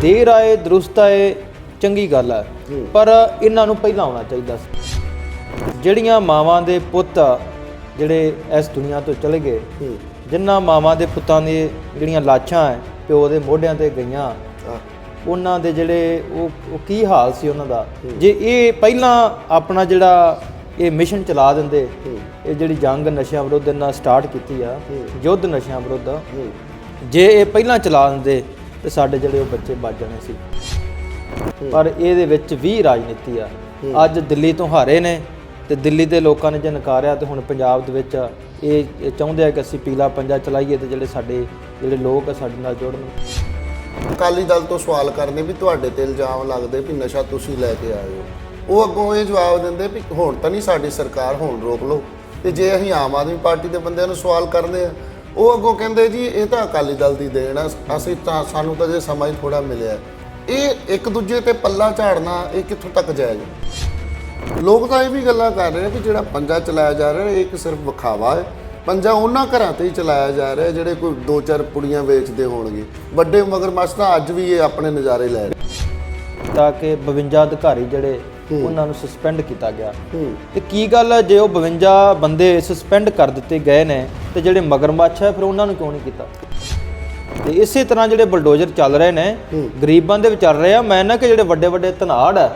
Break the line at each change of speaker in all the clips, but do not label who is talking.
ਦੇਰ ਆਏ ਦਰੁਸਤ ਆਏ ਚੰਗੀ ਗੱਲ ਹੈ। ਪਰ ਇਹਨਾਂ ਨੂੰ ਪਹਿਲਾਂ ਆਉਣਾ ਚਾਹੀਦਾ ਸੀ। ਜਿਹੜੀਆਂ ਮਾਵਾਂ ਦੇ ਪੁੱਤ ਜਿਹੜੇ ਇਸ ਦੁਨੀਆ ਤੋਂ ਚਲੇ ਗਏ ਜਿਨ੍ਹਾਂ ਮਾਵਾਂ ਦੇ ਪੁੱਤਾਂ ਦੀ ਜਿਹੜੀਆਂ ਲਾਸ਼ਾਂ ਹੈ ਪਿਓ ਦੇ ਮੋਢਿਆਂ ਤੇ ਗਈਆਂ ਉਹਨਾਂ ਦੇ ਜਿਹੜੇ ਉਹ ਉਹ ਕੀ ਹਾਲ ਸੀ ਉਹਨਾਂ ਦਾ? ਜੇ ਇਹ ਪਹਿਲਾਂ ਆਪਣਾ ਜਿਹੜਾ ਇਹ ਮਿਸ਼ਨ ਚਲਾ ਦਿੰਦੇ ਇਹ ਜਿਹੜੀ ਜੰਗ ਨਸ਼ਿਆਂ ਵਿਰੁੱਧ ਇਹਨਾਂ ਸਟਾਰਟ ਕੀਤੀ ਆ ਯੁੱਧ ਨਸ਼ਿਆਂ ਵਿਰੁੱਧ ਜੇ ਇਹ ਪਹਿਲਾਂ ਚਲਾ ਦਿੰਦੇ ਤੇ ਸਾਡੇ ਜਿਹੜੇ ਉਹ ਬੱਚੇ ਬਚ ਜਾਣੇ ਸੀ। ਪਰ ਇਹਦੇ ਵਿੱਚ ਵੀ ਰਾਜਨੀਤੀ ਆ। ਅੱਜ ਦਿੱਲੀ ਤੋਂ ਹਾਰੇ ਨੇ ਤੇ ਦਿੱਲੀ ਦੇ ਲੋਕਾਂ ਨੇ ਜੇ ਨਕਾਰਿਆ ਤੇ ਹੁਣ ਪੰਜਾਬ ਦੇ ਵਿੱਚ ਇਹ ਚਾਹੁੰਦੇ ਆ ਕਿ ਅਸੀਂ ਪੀਲਾ ਪੰਜਾ ਚਲਾਈਏ ਤੇ ਜਿਹੜੇ ਸਾਡੇ ਜਿਹੜੇ ਲੋਕ ਆ ਸਾਡੇ ਨਾਲ ਜੁੜਨ।
ਅਕਾਲੀ ਦਲ ਤੋਂ ਸਵਾਲ ਕਰਨੇ ਵੀ ਤੁਹਾਡੇ ਤੇ ਇਲਜ਼ਾਮ ਲੱਗਦੇ ਵੀ ਨਸ਼ਾ ਤੁਸੀਂ ਲੈ ਕੇ ਆਏ ਹੋ। ਉਹ ਅੱਗੋਂ ਇਹ ਜਵਾਬ ਦਿੰਦੇ ਵੀ ਹੁਣ ਤਾਂ ਨਹੀਂ ਸਾਡੀ ਸਰਕਾਰ ਹੁਣ ਰੋਕ ਲਓ। ਤੇ ਜੇ ਅਸੀਂ ਆਮ ਆਦਮੀ ਪਾਰਟੀ ਦੇ ਬੰਦਿਆਂ ਨੂੰ ਸਵਾਲ ਕਰਦੇ ਆ ਉਹ ਅੱਗੋਂ ਕਹਿੰਦੇ ਜੀ, ਇਹ ਤਾਂ ਅਕਾਲੀ ਦਲ ਦੀ ਦੇਣ ਆ। ਅਸੀਂ ਤਾਂ, ਸਾਨੂੰ ਤਾਂ ਜੇ ਸਮਾਂ ਹੀ ਥੋੜਾ ਮਿਲਿਆ। ਇਹ ਇੱਕ ਦੂਜੇ ਤੇ ਪੱਲਾ ਝਾੜਨਾ, ਇਹ ਕਿੱਥੋਂ ਤੱਕ ਜਾਇਜ਼ ਲੋਕ ਤਾਂ ਇਹ ਵੀ ਗੱਲਾਂ ਕਰ ਰਹੇ ਨੇ ਵੀ ਜਿਹੜਾ ਪੰਜਾ ਚਲਾਇਆ ਜਾ ਰਿਹਾ, ਇਹ ਇੱਕ ਸਿਰਫ ਵਿਖਾਵਾ ਹੈ। ਪੰਜਾ ਉਹਨਾਂ ਘਰਾਂ ਤੇ ਹੀ ਚਲਾਇਆ ਜਾ ਰਿਹਾ, ਜਿਹੜੇ ਕੋਈ ਦੋ ਚਾਰ ਪੁੜੀਆਂ ਵੇਚਦੇ ਹੋਣਗੇ। ਵੱਡੇ ਮਗਰਮੱਛ ਤਾਂ ਅੱਜ ਵੀ ਇਹ ਆਪਣੇ ਨਜ਼ਾਰੇ ਲੈ ਰਹੇ।
ਤਾਂ ਕਿ 52 ਅਧਿਕਾਰੀ ਜਿਹੜੇ ਉਹਨਾਂ ਨੂੰ ਸਸਪੈਂਡ ਕੀਤਾ ਗਿਆ। ਤੇ ਕੀ ਗੱਲ ਹੈ ਜੇ ਉਹ 52 ਬੰਦੇ ਸਸਪੈਂਡ ਕਰ ਦਿੱਤੇ ਗਏ ਨੇ ਤੇ ਜਿਹੜੇ ਮਗਰਮੱਛ ਹੈ ਫਿਰ ਉਹਨਾਂ ਨੂੰ ਕਿਉਂ ਨਹੀਂ ਕੀਤਾ? ਤੇ ਇਸੇ ਤਰ੍ਹਾਂ ਜਿਹੜੇ ਬਲਡੋਜ਼ਰ ਚੱਲ ਰਹੇ ਨੇ ਗਰੀਬਾਂ ਦੇ ਵਿੱਚ ਚੱਲ ਰਹੇ ਆ। ਮੈਂ ਨਾ ਕਿ ਜਿਹੜੇ ਵੱਡੇ ਵੱਡੇ ਧਨਾੜ ਹੈ।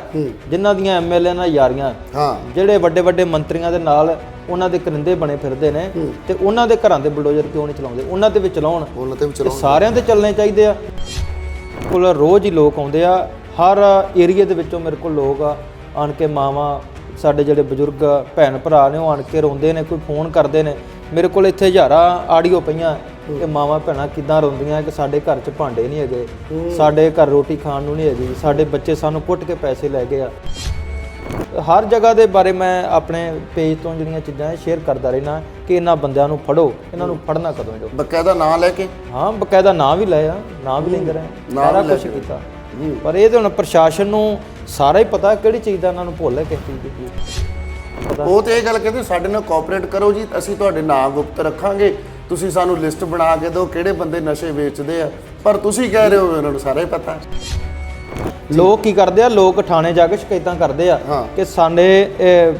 ਜਿਨ੍ਹਾਂ ਦੀਆਂ ਐਮਐਲਏ ਨਾਲ ਯਾਰੀਆਂ
ਹਾਂ।
ਜਿਹੜੇ ਵੱਡੇ ਵੱਡੇ ਮੰਤਰੀਆਂ ਦੇ ਨਾਲ ਉਹਨਾਂ ਦੇ ਕਰਿੰਦੇ ਬਣੇ ਫਿਰਦੇ ਨੇ ਤੇ ਉਹਨਾਂ ਦੇ ਘਰਾਂ ਦੇ ਬਲਡੋਜ਼ਰ ਕਿਉਂ ਨਹੀਂ ਚਲਾਉਂਦੇ? ਉਹਨਾਂ ਤੇ ਵੀ ਚਲਾਉਣ।
ਉਹਨਾਂ ਤੇ ਵੀ
ਇਹ
ਚਲੋ
ਸਾਰਿਆਂ ਤੇ ਚੱਲਣੇ ਚਾਹੀਦੇ ਆ। ਕੋਲ ਰੋਜ਼ ਹੀ ਲੋਕ ਆਉਂਦੇ ਆ। ਹਰ ਏਰੀਆ ਦੇ ਵਿੱਚੋਂ ਮੇਰੇ ਕੋਲ ਲੋਕ ਆ। ਆਣ ਕੇ ਮਾਵਾਂ ਸਾਡੇ ਜਿਹੜੇ ਬਜ਼ੁਰਗ ਭੈਣ ਭਰਾ ਨੇ ਉਹ ਆਣ ਕੇ ਰੋਂਦੇ ਨੇ ਕੋਈ ਫੋਨ ਕਰਦੇ ਨੇ। ਮੇਰੇ ਕੋਲ ਇੱਥੇ ਹਜ਼ਾਰਾਂ ਆਡੀਓ ਪਈਆਂ ਕਿ ਮਾਵਾਂ ਭੈਣਾਂ ਕਿੱਦਾਂ ਰੋਂਦੀਆਂ ਕਿ ਸਾਡੇ ਘਰ 'ਚ ਭਾਂਡੇ ਨਹੀਂ ਹੈਗੇ ਸਾਡੇ ਘਰ ਰੋਟੀ ਖਾਣ ਨੂੰ ਨਹੀਂ ਹੈਗੀ ਸਾਡੇ ਬੱਚੇ ਸਾਨੂੰ ਕੁੱਟ ਕੇ ਪੈਸੇ ਲੈ ਗਏ ਆ। ਹਰ ਜਗ੍ਹਾ ਦੇ ਬਾਰੇ ਮੈਂ ਆਪਣੇ ਪੇਜ ਤੋਂ ਜਿਹੜੀਆਂ ਚੀਜ਼ਾਂ ਸ਼ੇਅਰ ਕਰਦਾ ਰਹਿਣਾ ਕਿ ਇਹਨਾਂ ਬੰਦਿਆਂ ਨੂੰ ਫੜੋ ਇਹਨਾਂ ਨੂੰ ਫੜਨਾ ਕਦੋਂ ਜੋ।
ਬਕਾਇਦਾ ਨਾਂ ਲੈ ਕੇ?
ਹਾਂ ਬਕਾਇਦਾ ਨਾਂ ਵੀ ਲਏ ਆ ਨਾਂ ਵੀ ਲੈਂਦੇ ਰਹੇ। ਸਾਰਾ ਕੁਝ ਕੀਤਾ। ਪਰ ਇਹ ਤਾਂ ਹੁਣ ਪ੍ਰਸ਼ਾਸਨ ਨੂੰ ਸਾਰਾ ਹੀ ਪਤਾ ਕਿਹੜੀ ਚੀਜ਼ ਦਾ ਇਹਨਾਂ ਨੂੰ ਭੁੱਲ ਹੈ ਕਿਸ ਚੀਜ਼ ਦੀ ਕੀ
ਉਹ ਤੇ ਇਹ ਗੱਲ ਕਹਿੰਦੇ ਸਾਡੇ ਨਾਲ ਕੋਆਪਰੇਟ ਕਰੋ ਜੀ ਅਸੀਂ ਤੁਹਾਡੇ ਨਾਂ ਗੁਪਤ ਰੱਖਾਂਗੇ। ਤੁਸੀਂ ਸਾਨੂੰ ਲਿਸਟ ਬਣਾ ਕੇ ਦਿਓ ਕਿਹੜੇ ਬੰਦੇ ਨਸ਼ੇ ਵੇਚਦੇ ਆ। ਪਰ ਤੁਸੀਂ ਕਹਿ ਰਹੇ ਹੋ ਉਹਨਾਂ ਨੂੰ ਸਾਰਾ ਹੀ ਪਤਾ।
ਲੋਕ ਕੀ ਕਰਦੇ ਆ ਲੋਕ ਥਾਣੇ ਜਾ ਕੇ ਸ਼ਿਕਾਇਤਾਂ ਕਰਦੇ ਆ। ਕਿ ਸਾਡੇ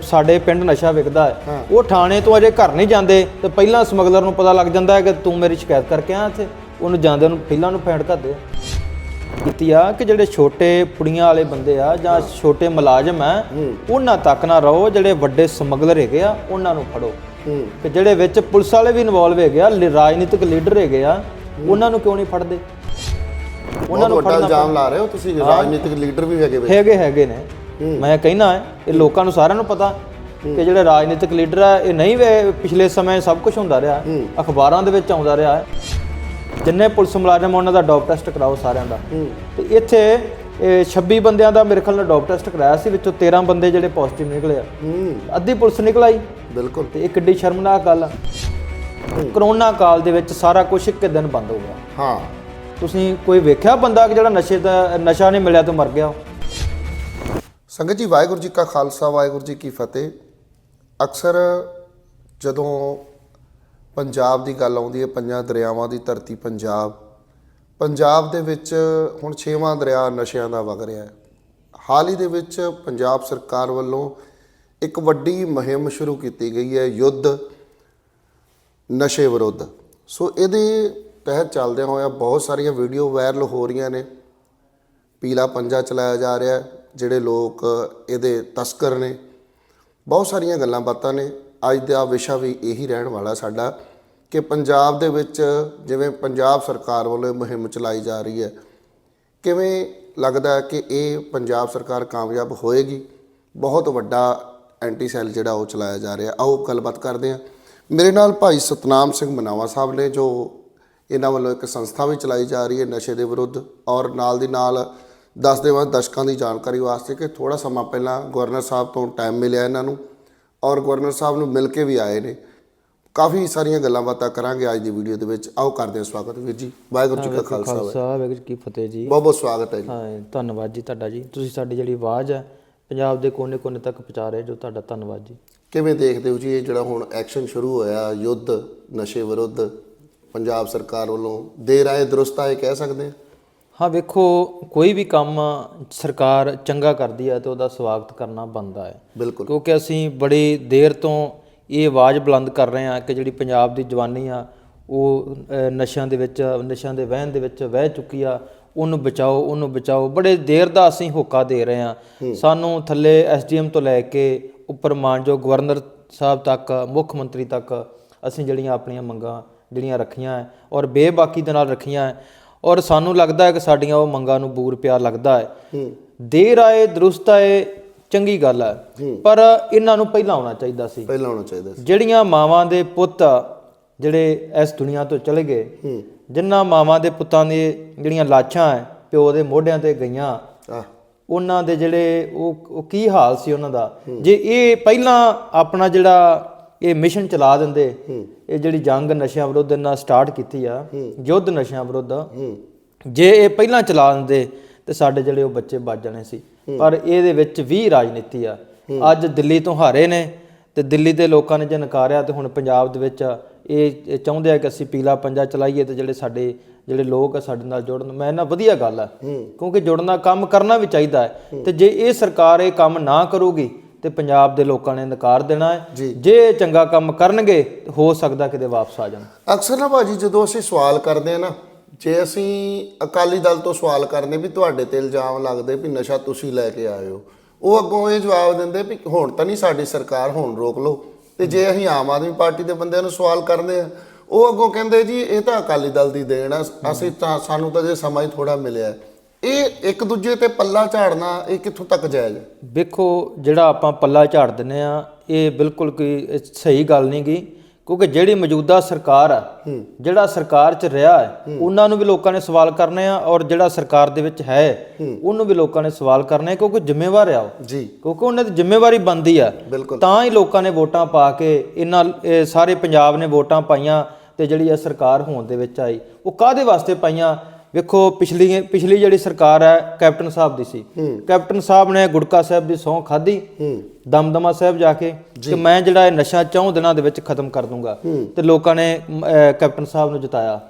ਸਾਡੇ ਪਿੰਡ ਨਸ਼ਾ ਵਿਕਦਾ ਹੈ। ਉਹ ਥਾਣੇ ਤੋਂ ਅਜੇ ਘਰ ਨਹੀਂ ਜਾਂਦੇ ਤੇ ਪਹਿਲਾਂ ਸਮਗਲਰ ਨੂੰ ਪਤਾ ਲੱਗ ਜਾਂਦਾ ਹੈ ਕਿ ਤੂੰ ਮੇਰੀ ਸ਼ਿਕਾਇਤ ਕਰਕੇ ਆ ਇੱਥੇ। ਉਹਨੂੰ ਜਾਂਦੇ ਨੂੰ ਪਹਿਲਾਂ ਨੂੰ ਫੈਂਟ ਕਰਦੇ ਆ ਕੀਤੀ ਆ ਕਿ ਜਿਹੜੇ ਛੋਟੇ ਪੁੜੀਆਂ ਵਾਲੇ ਬੰਦੇ ਆ ਜਾਂ ਛੋਟੇ ਮੁਲਾਜ਼ਮ ਆ ਉਹਨਾਂ ਤੱਕ ਨਾ ਰਹੋ ਜਿਹੜੇ ਵੱਡੇ ਸਮਗਲਰ ਹੈਗੇ ਆ ਉਹਨਾਂ ਨੂੰ ਫੜੋ। ਕਿ ਜਿਹੜੇ ਵਿੱਚ ਪੁਲਿਸ ਵਾਲੇ ਵੀ ਇਨਵੋਲਵ ਹੈਗੇ ਆ ਰਾਜਨੀਤਿਕ ਲੀਡਰ ਹੈਗੇ ਆ ਉਹਨਾਂ ਨੂੰ ਕਿਉਂ ਨਹੀਂ ਫੜਦੇ?
ਉਹਨਾਂ ਨੂੰ ਵੱਡਾ ਇਲਜ਼ਾਮ ਲਾ ਰਹੇ ਹੋ ਤੁਸੀਂ ਰਾਜਨੀਤਿਕ ਲੀਡਰ ਵੀ ਹੈਗੇ ਵਿੱਚ।
ਹੈਗੇ ਹੈਗੇ ਨੇ। ਮੈਂ ਕਹਿਣਾ ਇਹ ਲੋਕਾਂ ਨੂੰ ਸਾਰਿਆਂ ਨੂੰ ਪਤਾ ਕਿ ਜਿਹੜੇ ਰਾਜਨੀਤਿਕ ਲੀਡਰ ਆ ਇਹ ਨਹੀਂ ਵੇ ਪਿਛਲੇ ਸਮੇਂ ਸਭ ਕੁਝ ਹੁੰਦਾ ਰਿਹਾ। ਅਖਬਾਰਾਂ ਦੇ ਵਿੱਚ ਆਉਂਦਾ ਰਿਹਾ। ਹੈ ਜਿੰਨੇ ਪੁਲਿਸ ਮੁਲਾਜ਼ਮ ਉਹਨਾਂ ਦਾ ਡੋਪ ਟੈਸਟ ਕਰਾਓ ਸਾਰਿਆਂ ਦਾ। ਤੇ ਇੱਥੇ ਇਹ 26 ਬੰਦਿਆਂ ਦਾ ਮੇਰੇ ਖਿਆਲ ਨਾਲ ਡੋਪ ਟੈਸਟ ਕਰਾਇਆ ਸੀ ਵਿੱਚੋਂ 13 ਬੰਦੇ ਜਿਹੜੇ ਪੋਜ਼ਿਟਿਵ ਨਿਕਲੇ ਆ। ਅੱਧੀ ਪੁਲਿਸ ਨਿਕਲ ਆਈ
ਬਿਲਕੁਲ।
ਤੇ ਇਹ ਕਿੱਡੀ ਸ਼ਰਮਨਾਕ ਗੱਲ ਆ। ਕਰੋਨਾ ਕਾਲ ਦੇ ਵਿੱਚ ਸਾਰਾ ਕੁਝ ਇੱਕ ਦਿਨ ਬੰਦ ਹੋ ਗਿਆ।
ਹਾਂ।
ਤੁਸੀਂ ਕੋਈ ਵੇਖਿਆ ਬੰਦਾ ਕਿ ਜਿਹੜਾ ਨਸ਼ੇ ਦਾ ਨਸ਼ਾ ਨਹੀਂ ਮਿਲਿਆ ਤੇ ਮਰ ਗਿਆ?
ਸੰਗਤ ਜੀ ਵਾਹਿਗੁਰੂ ਜੀ ਕਾ ਖਾਲਸਾ ਵਾਹਿਗੁਰੂ ਜੀ ਕੀ ਫਤਿਹ। ਅਕਸਰ ਜਦੋਂ ਪੰਜਾਬ ਦੀ ਗੱਲ ਆਉਂਦੀ ਹੈ, ਪੰਜਾਂ ਦਰਿਆਵਾਂ ਦੀ ਧਰਤੀ ਪੰਜਾਬ। ਪੰਜਾਬ ਦੇ ਵਿੱਚ ਹੁਣ ਛੇਵਾਂ ਦਰਿਆ ਨਸ਼ਿਆਂ ਦਾ ਵਗ ਰਿਹਾ ਹੈ। ਹਾਲ ਹੀ ਦੇ ਵਿੱਚ ਪੰਜਾਬ ਸਰਕਾਰ ਵੱਲੋਂ ਇੱਕ ਵੱਡੀ ਮੁਹਿੰਮ ਸ਼ੁਰੂ ਕੀਤੀ ਗਈ ਹੈ, ਯੁੱਧ ਨਸ਼ੇ ਵਿਰੁੱਧ। ਸੋ ਇਹਦੇ ਤਹਿਤ ਚੱਲਦਿਆਂ ਹੋਇਆ ਬਹੁਤ ਸਾਰੀਆਂ ਵੀਡੀਓ ਵਾਇਰਲ ਹੋ ਰਹੀਆਂ ਨੇ। ਪੀਲਾ ਪੰਜਾ ਚਲਾਇਆ ਜਾ ਰਿਹਾ ਜਿਹੜੇ ਲੋਕ ਇਹਦੇ ਤਸਕਰ ਨੇ। ਬਹੁਤ ਸਾਰੀਆਂ ਗੱਲਾਂ ਬਾਤਾਂ ਨੇ। ਅੱਜ ਦਾ ਵਿਸ਼ਾ ਵੀ ਇਹੀ ਰਹਿਣ ਵਾਲਾ ਸਾਡਾ ਕਿ ਪੰਜਾਬ ਦੇ ਵਿੱਚ ਜਿਵੇਂ ਪੰਜਾਬ ਸਰਕਾਰ ਵੱਲੋਂ ਇਹ ਮੁਹਿੰਮ ਚਲਾਈ ਜਾ ਰਹੀ ਹੈ, ਕਿਵੇਂ ਲੱਗਦਾ ਕਿ ਇਹ ਪੰਜਾਬ ਸਰਕਾਰ ਕਾਮਯਾਬ ਹੋਏਗੀ? ਬਹੁਤ ਵੱਡਾ ਐਂਟੀ ਸੈੱਲ ਜਿਹੜਾ ਉਹ ਚਲਾਇਆ ਜਾ ਰਿਹਾ। ਆਓ ਗੱਲਬਾਤ ਕਰਦੇ ਹਾਂ। ਮੇਰੇ ਨਾਲ ਭਾਈ ਸਤਨਾਮ ਸਿੰਘ ਮਨਾਵਾ ਸਾਹਿਬ ਨੇ, ਜੋ ਇਹਨਾਂ ਵੱਲੋਂ ਇੱਕ ਸੰਸਥਾ ਵੀ ਚਲਾਈ ਜਾ ਰਹੀ ਹੈ ਨਸ਼ੇ ਦੇ ਵਿਰੁੱਧ। ਔਰ ਨਾਲ ਦੀ ਨਾਲ ਦੱਸ ਦੇਵਾਂ ਦਰਸ਼ਕਾਂ ਦੀ ਜਾਣਕਾਰੀ ਵਾਸਤੇ ਕਿ ਥੋੜਾ ਸਮਾਂ ਪਹਿਲਾਂ ਗਵਰਨਰ ਸਾਹਿਬ ਤੋਂ ਟਾਈਮ ਮਿਲਿਆ ਇਹਨਾਂ ਨੂੰ। ਔਰ ਗਵਰਨਰ ਸਾਹਿਬ ਨੂੰ ਮਿਲ ਕੇ ਵੀ ਆਏ ਨੇ। ਕਾਫੀ ਸਾਰੀਆਂ ਗੱਲਾਂ ਬਾਤਾਂ ਕਰਾਂਗੇ ਅੱਜ ਦੀ ਵੀਡੀਓ ਦੇ ਵਿੱਚ। ਆਓ ਕਰਦੇ ਹਾਂ ਸਵਾਗਤ ਵੀਰ ਜੀ। ਵਾਹਿਗੁਰੂ ਜੀ ਕਾ ਖਾਲਸਾ ਵਾਹਿਗੁਰੂ
ਜੀ ਕੀ ਫਤਿਹ ਜੀ।
ਬਹੁਤ ਬਹੁਤ ਸਵਾਗਤ ਹੈ ਜੀ।
ਹਾਂ ਧੰਨਵਾਦ ਜੀ ਤੁਹਾਡਾ ਜੀ। ਤੁਸੀਂ ਸਾਡੀ ਜਿਹੜੀ ਆਵਾਜ਼ ਹੈ ਪੰਜਾਬ ਦੇ ਕੋਨੇ-ਕੋਨੇ ਤੱਕ ਪਹੁੰਚਾ ਰਹੇ ਜੋ ਤੁਹਾਡਾ ਧੰਨਵਾਦ ਜੀ।
ਕਿਵੇਂ ਦੇਖਦੇ ਹੋ ਜੀ ਇਹ ਜਿਹੜਾ ਹੁਣ ਐਕਸ਼ਨ ਸ਼ੁਰੂ ਹੋਇਆ ਯੁੱਧ ਨਸ਼ੇ ਵਿਰੁੱਧ ਪੰਜਾਬ ਸਰਕਾਰ ਵੱਲੋਂ ਦੇਰ ਆਏ ਦਰੁਸਤ ਆਏ ਕਹਿ ਸਕਦੇ ਹਾਂ?
ਹਾਂ ਵੇਖੋ ਕੋਈ ਵੀ ਕੰਮ ਸਰਕਾਰ ਚੰਗਾ ਕਰਦੀ ਹੈ ਤੇ ਉਹਦਾ ਸਵਾਗਤ ਕਰਨਾ ਬਣਦਾ ਹੈ।
ਬਿਲਕੁਲ।
ਕਿਉਂਕਿ ਅਸੀਂ ਬੜੀ ਦੇਰ ਤੋਂ ਇਹ ਆਵਾਜ਼ ਬੁਲੰਦ ਕਰ ਰਹੇ ਹਾਂ ਕਿ ਜਿਹੜੀ ਪੰਜਾਬ ਦੀ ਜਵਾਨੀ ਆ ਉਹ ਨਸ਼ਿਆਂ ਦੇ ਵਿੱਚ ਨਸ਼ਿਆਂ ਦੇ ਵਹਿਣ ਦੇ ਵਿੱਚ ਵਹਿ ਚੁੱਕੀ ਆ ਉਹਨੂੰ ਬਚਾਓ ਉਹਨੂੰ ਬਚਾਓ। ਬੜੇ ਦੇਰ ਦਾ ਅਸੀਂ ਹੋਕਾ ਦੇ ਰਹੇ ਹਾਂ। ਸਾਨੂੰ ਥੱਲੇ ਐਸਡੀਐਮ ਤੋਂ ਲੈ ਕੇ ਉੱਪਰ ਮਾਨਯੋਗ ਗਵਰਨਰ ਸਾਹਿਬ ਤੱਕ ਮੁੱਖ ਮੰਤਰੀ ਤੱਕ ਅਸੀਂ ਜਿਹੜੀਆਂ ਆਪਣੀਆਂ ਮੰਗਾਂ ਜਿਹੜੀਆਂ ਰੱਖੀਆਂ ਔਰ ਬੇਬਾਕੀ ਦੇ ਨਾਲ ਰੱਖੀਆਂ ਔਰ ਸਾਨੂੰ ਲੱਗਦਾ ਹੈ ਕਿ ਸਾਡੀਆਂ ਉਹ ਮੰਗਾਂ ਨੂੰ ਬੂਰ ਪਿਆਰ ਲੱਗਦਾ ਹੈ। ਦੇਰ ਆਏ ਦਰੁਸਤ ਆਏ ਚੰਗੀ ਗੱਲ ਹੈ। ਪਰ ਇਹਨਾਂ ਨੂੰ ਪਹਿਲਾਂ ਆਉਣਾ ਚਾਹੀਦਾ ਸੀ।
ਪਹਿਲਾਂ ਹੋਣਾ ਚਾਹੀਦਾ ਸੀ।
ਜਿਹੜੀਆਂ ਮਾਵਾਂ ਦੇ ਪੁੱਤ ਜਿਹੜੇ ਇਸ ਦੁਨੀਆ ਤੋਂ ਚਲੇ ਗਏ ਜਿਨ੍ਹਾਂ ਮਾਵਾਂ ਦੇ ਪੁੱਤਾਂ ਦੀ ਜਿਹੜੀਆਂ ਲਾਸ਼ਾਂ ਹੈ ਪਿਓ ਦੇ ਮੋਢਿਆਂ ਤੇ ਗਈਆਂ ਉਹਨਾਂ ਦੇ ਜਿਹੜੇ ਉਹ ਕੀ ਹਾਲ ਸੀ ਉਹਨਾਂ ਦਾ? ਜੇ ਇਹ ਪਹਿਲਾਂ ਆਪਣਾ ਜਿਹੜਾ ਇਹ ਮਿਸ਼ਨ ਚਲਾ ਦਿੰਦੇ। ਇਹ ਜਿਹੜੀ ਜੰਗ ਨਸ਼ਿਆਂ ਵਿਰੁੱਧ ਇਹਨਾਂ ਸਟਾਰਟ ਕੀਤੀ ਆ ਯੁੱਧ ਨਸ਼ਿਆਂ ਵਿਰੁੱਧ। ਜੇ ਇਹ ਪਹਿਲਾਂ ਚਲਾ ਦਿੰਦੇ ਤੇ ਸਾਡੇ ਜਿਹੜੇ ਉਹ ਬੱਚੇ ਬਚ ਜਾਣੇ ਸੀ। ਪਰ ਇਹਦੇ ਵਿੱਚ ਵੀ ਰਾਜਨੀਤੀ ਆ। ਅੱਜ ਦਿੱਲੀ ਤੋਂ ਹਾਰੇ ਨੇ ਤੇ ਦਿੱਲੀ ਦੇ ਲੋਕਾਂ ਨੇ ਜੇ ਨਕਾਰਿਆ ਤੇ ਹੁਣ ਪੰਜਾਬ ਦੇ ਵਿੱਚ ਇਹ ਚਾਹੁੰਦੇ ਆ ਕਿ ਅਸੀਂ ਪੀਲਾ ਪੰਜਾ ਚਲਾਈਏ ਤੇ ਜਿਹੜੇ ਸਾਡੇ ਜਿਹੜੇ ਲੋਕ ਆ ਸਾਡੇ ਨਾਲ ਜੁੜਨ। ਮੈਂ ਨਾ ਵਧੀਆ ਗੱਲ ਆ। ਕਿਉਂਕਿ ਜੁੜਨਾ ਕੰਮ ਕਰਨਾ ਵੀ ਚਾਹੀਦਾ ਹੈ। ਤੇ ਜੇ ਇਹ ਸਰਕਾਰ ਇਹ ਕੰਮ ਨਾ ਕਰੂਗੀ ਤੇ ਪੰਜਾਬ ਦੇ ਲੋਕਾਂ ਨੇ ਨਕਾਰ ਦੇਣਾ ਹੈ। ਜੇ। ਚੰਗਾ ਕੰਮ ਕਰਨਗੇ ਹੋ ਸਕਦਾ ਕਿਤੇ ਵਾਪਸ ਆ ਜਾਣ।
ਅਕਸਰ ਨਾ ਭਾਜੀ ਜਦੋਂ ਅਸੀਂ ਸਵਾਲ ਕਰਦੇ ਆ ਨਾ ਜੇ ਅਸੀਂ ਅਕਾਲੀ ਦਲ ਤੋਂ ਸਵਾਲ ਕਰਨੇ ਵੀ ਤੁਹਾਡੇ ਤੇ ਇਲਜ਼ਾਮ ਲੱਗਦੇ ਵੀ ਨਸ਼ਾ ਤੁਸੀਂ ਲੈ ਕੇ ਆਏ ਹੋ ਉਹ ਅੱਗੋਂ ਇਹ ਜਵਾਬ ਦਿੰਦੇ ਵੀ ਹੁਣ ਤਾਂ ਨਹੀਂ ਸਾਡੀ ਸਰਕਾਰ ਹੁਣ ਰੋਕ ਲਓ। ਤੇ ਜੇ ਅਸੀਂ ਆਮ ਆਦਮੀ ਪਾਰਟੀ ਦੇ ਬੰਦਿਆਂ ਨੂੰ ਸਵਾਲ ਕਰਦੇ ਆ ਉਹ ਅੱਗੋਂ ਕਹਿੰਦੇ ਜੀ ਇਹ ਤਾਂ ਅਕਾਲੀ ਦਲ ਦੀ ਦੇਣ ਆ ਅਸੀਂ ਤਾਂ ਸਾਨੂੰ ਤਾਂ ਜੇ ਸਮਾਂ ਹੀ ਥੋੜਾ ਮਿਲਿਆ। ਇਹ ਇੱਕ ਦੂਜੇ ਤੇ ਪੱਲਾ ਝਾੜਨਾ ਇਹ ਕਿੱਥੋਂ ਤੱਕ ਜਾਇਜ਼ ਹੈ?
ਵੇਖੋ ਜਿਹੜਾ ਆਪਾਂ ਪੱਲਾ ਝਾੜ ਦਿੰਨੇ ਆ ਇਹ ਬਿਲਕੁਲ ਕੋਈ ਸਹੀ ਗੱਲ ਨਹੀਂ ਗੀ ਕਿਉਂਕਿ ਜਿਹੜੀ ਮੌਜੂਦਾ ਸਰਕਾਰ ਆ ਜਿਹੜਾ ਸਰਕਾਰ 'ਚ ਰਿਹਾ ਹੈ ਉਹਨਾਂ ਨੂੰ ਵੀ ਲੋਕਾਂ ਨੇ ਸਵਾਲ ਕਰਨੇ ਆ ਔਰ ਜਿਹੜਾ ਸਰਕਾਰ ਦੇ ਵਿੱਚ ਹੈ ਉਹਨੂੰ ਵੀ ਲੋਕਾਂ ਨੇ ਸਵਾਲ ਕਰਨੇ ਕਿਉਂਕਿ ਜ਼ਿੰਮੇਵਾਰ ਆ ਉਹ।
ਜੀ।
ਕਿਉਂਕਿ ਉਹਨਾਂ ਦੀ ਜ਼ਿੰਮੇਵਾਰੀ ਬਣਦੀ ਆ। ਤਾਂ ਹੀ ਲੋਕਾਂ ਨੇ ਵੋਟਾਂ ਪਾ ਕੇ ਇਹਨਾਂ ਇਹ ਸਾਰੇ ਪੰਜਾਬ ਨੇ ਵੋਟਾਂ ਪਾਈਆਂ ਤੇ ਜਿਹੜੀ ਇਹ ਸਰਕਾਰ ਹੋਣ ਦੇ ਵਿੱਚ ਆਈ ਉਹ ਕਾਦੇ ਵਾਸਤੇ ਪਾਈਆਂ? ਵੇਖੋ ਪਿਛਲੀ ਪਿਛਲੀ ਜਿਹੜੀ ਸਰਕਾਰ ਹੈ ਕੈਪਟਨ ਸਾਹਿਬ ਦੀ ਸੀ। ਕੈਪਟਨ ਸਾਹਿਬ ਨੇ ਗੁਟਕਾ ਸਾਹਿਬ ਦੀ ਸਹੁੰ ਖਾਧੀ ਦਮਦਮਾ ਸਾਹਿਬ ਜਾ ਕੇ ਕਿ ਮੈਂ ਜਿਹੜਾ ਇਹ ਨਸ਼ਾ ਚੌਂ ਦਿਨਾਂ ਦੇ ਵਿੱਚ ਖਤਮ ਕਰ ਦੂੰਗਾ ਤੇ ਲੋਕਾਂ ਨੇ ਕੈਪਟਨ ਸਾਹਿਬ ਨੂੰ ਜਿਤਾਇਆ।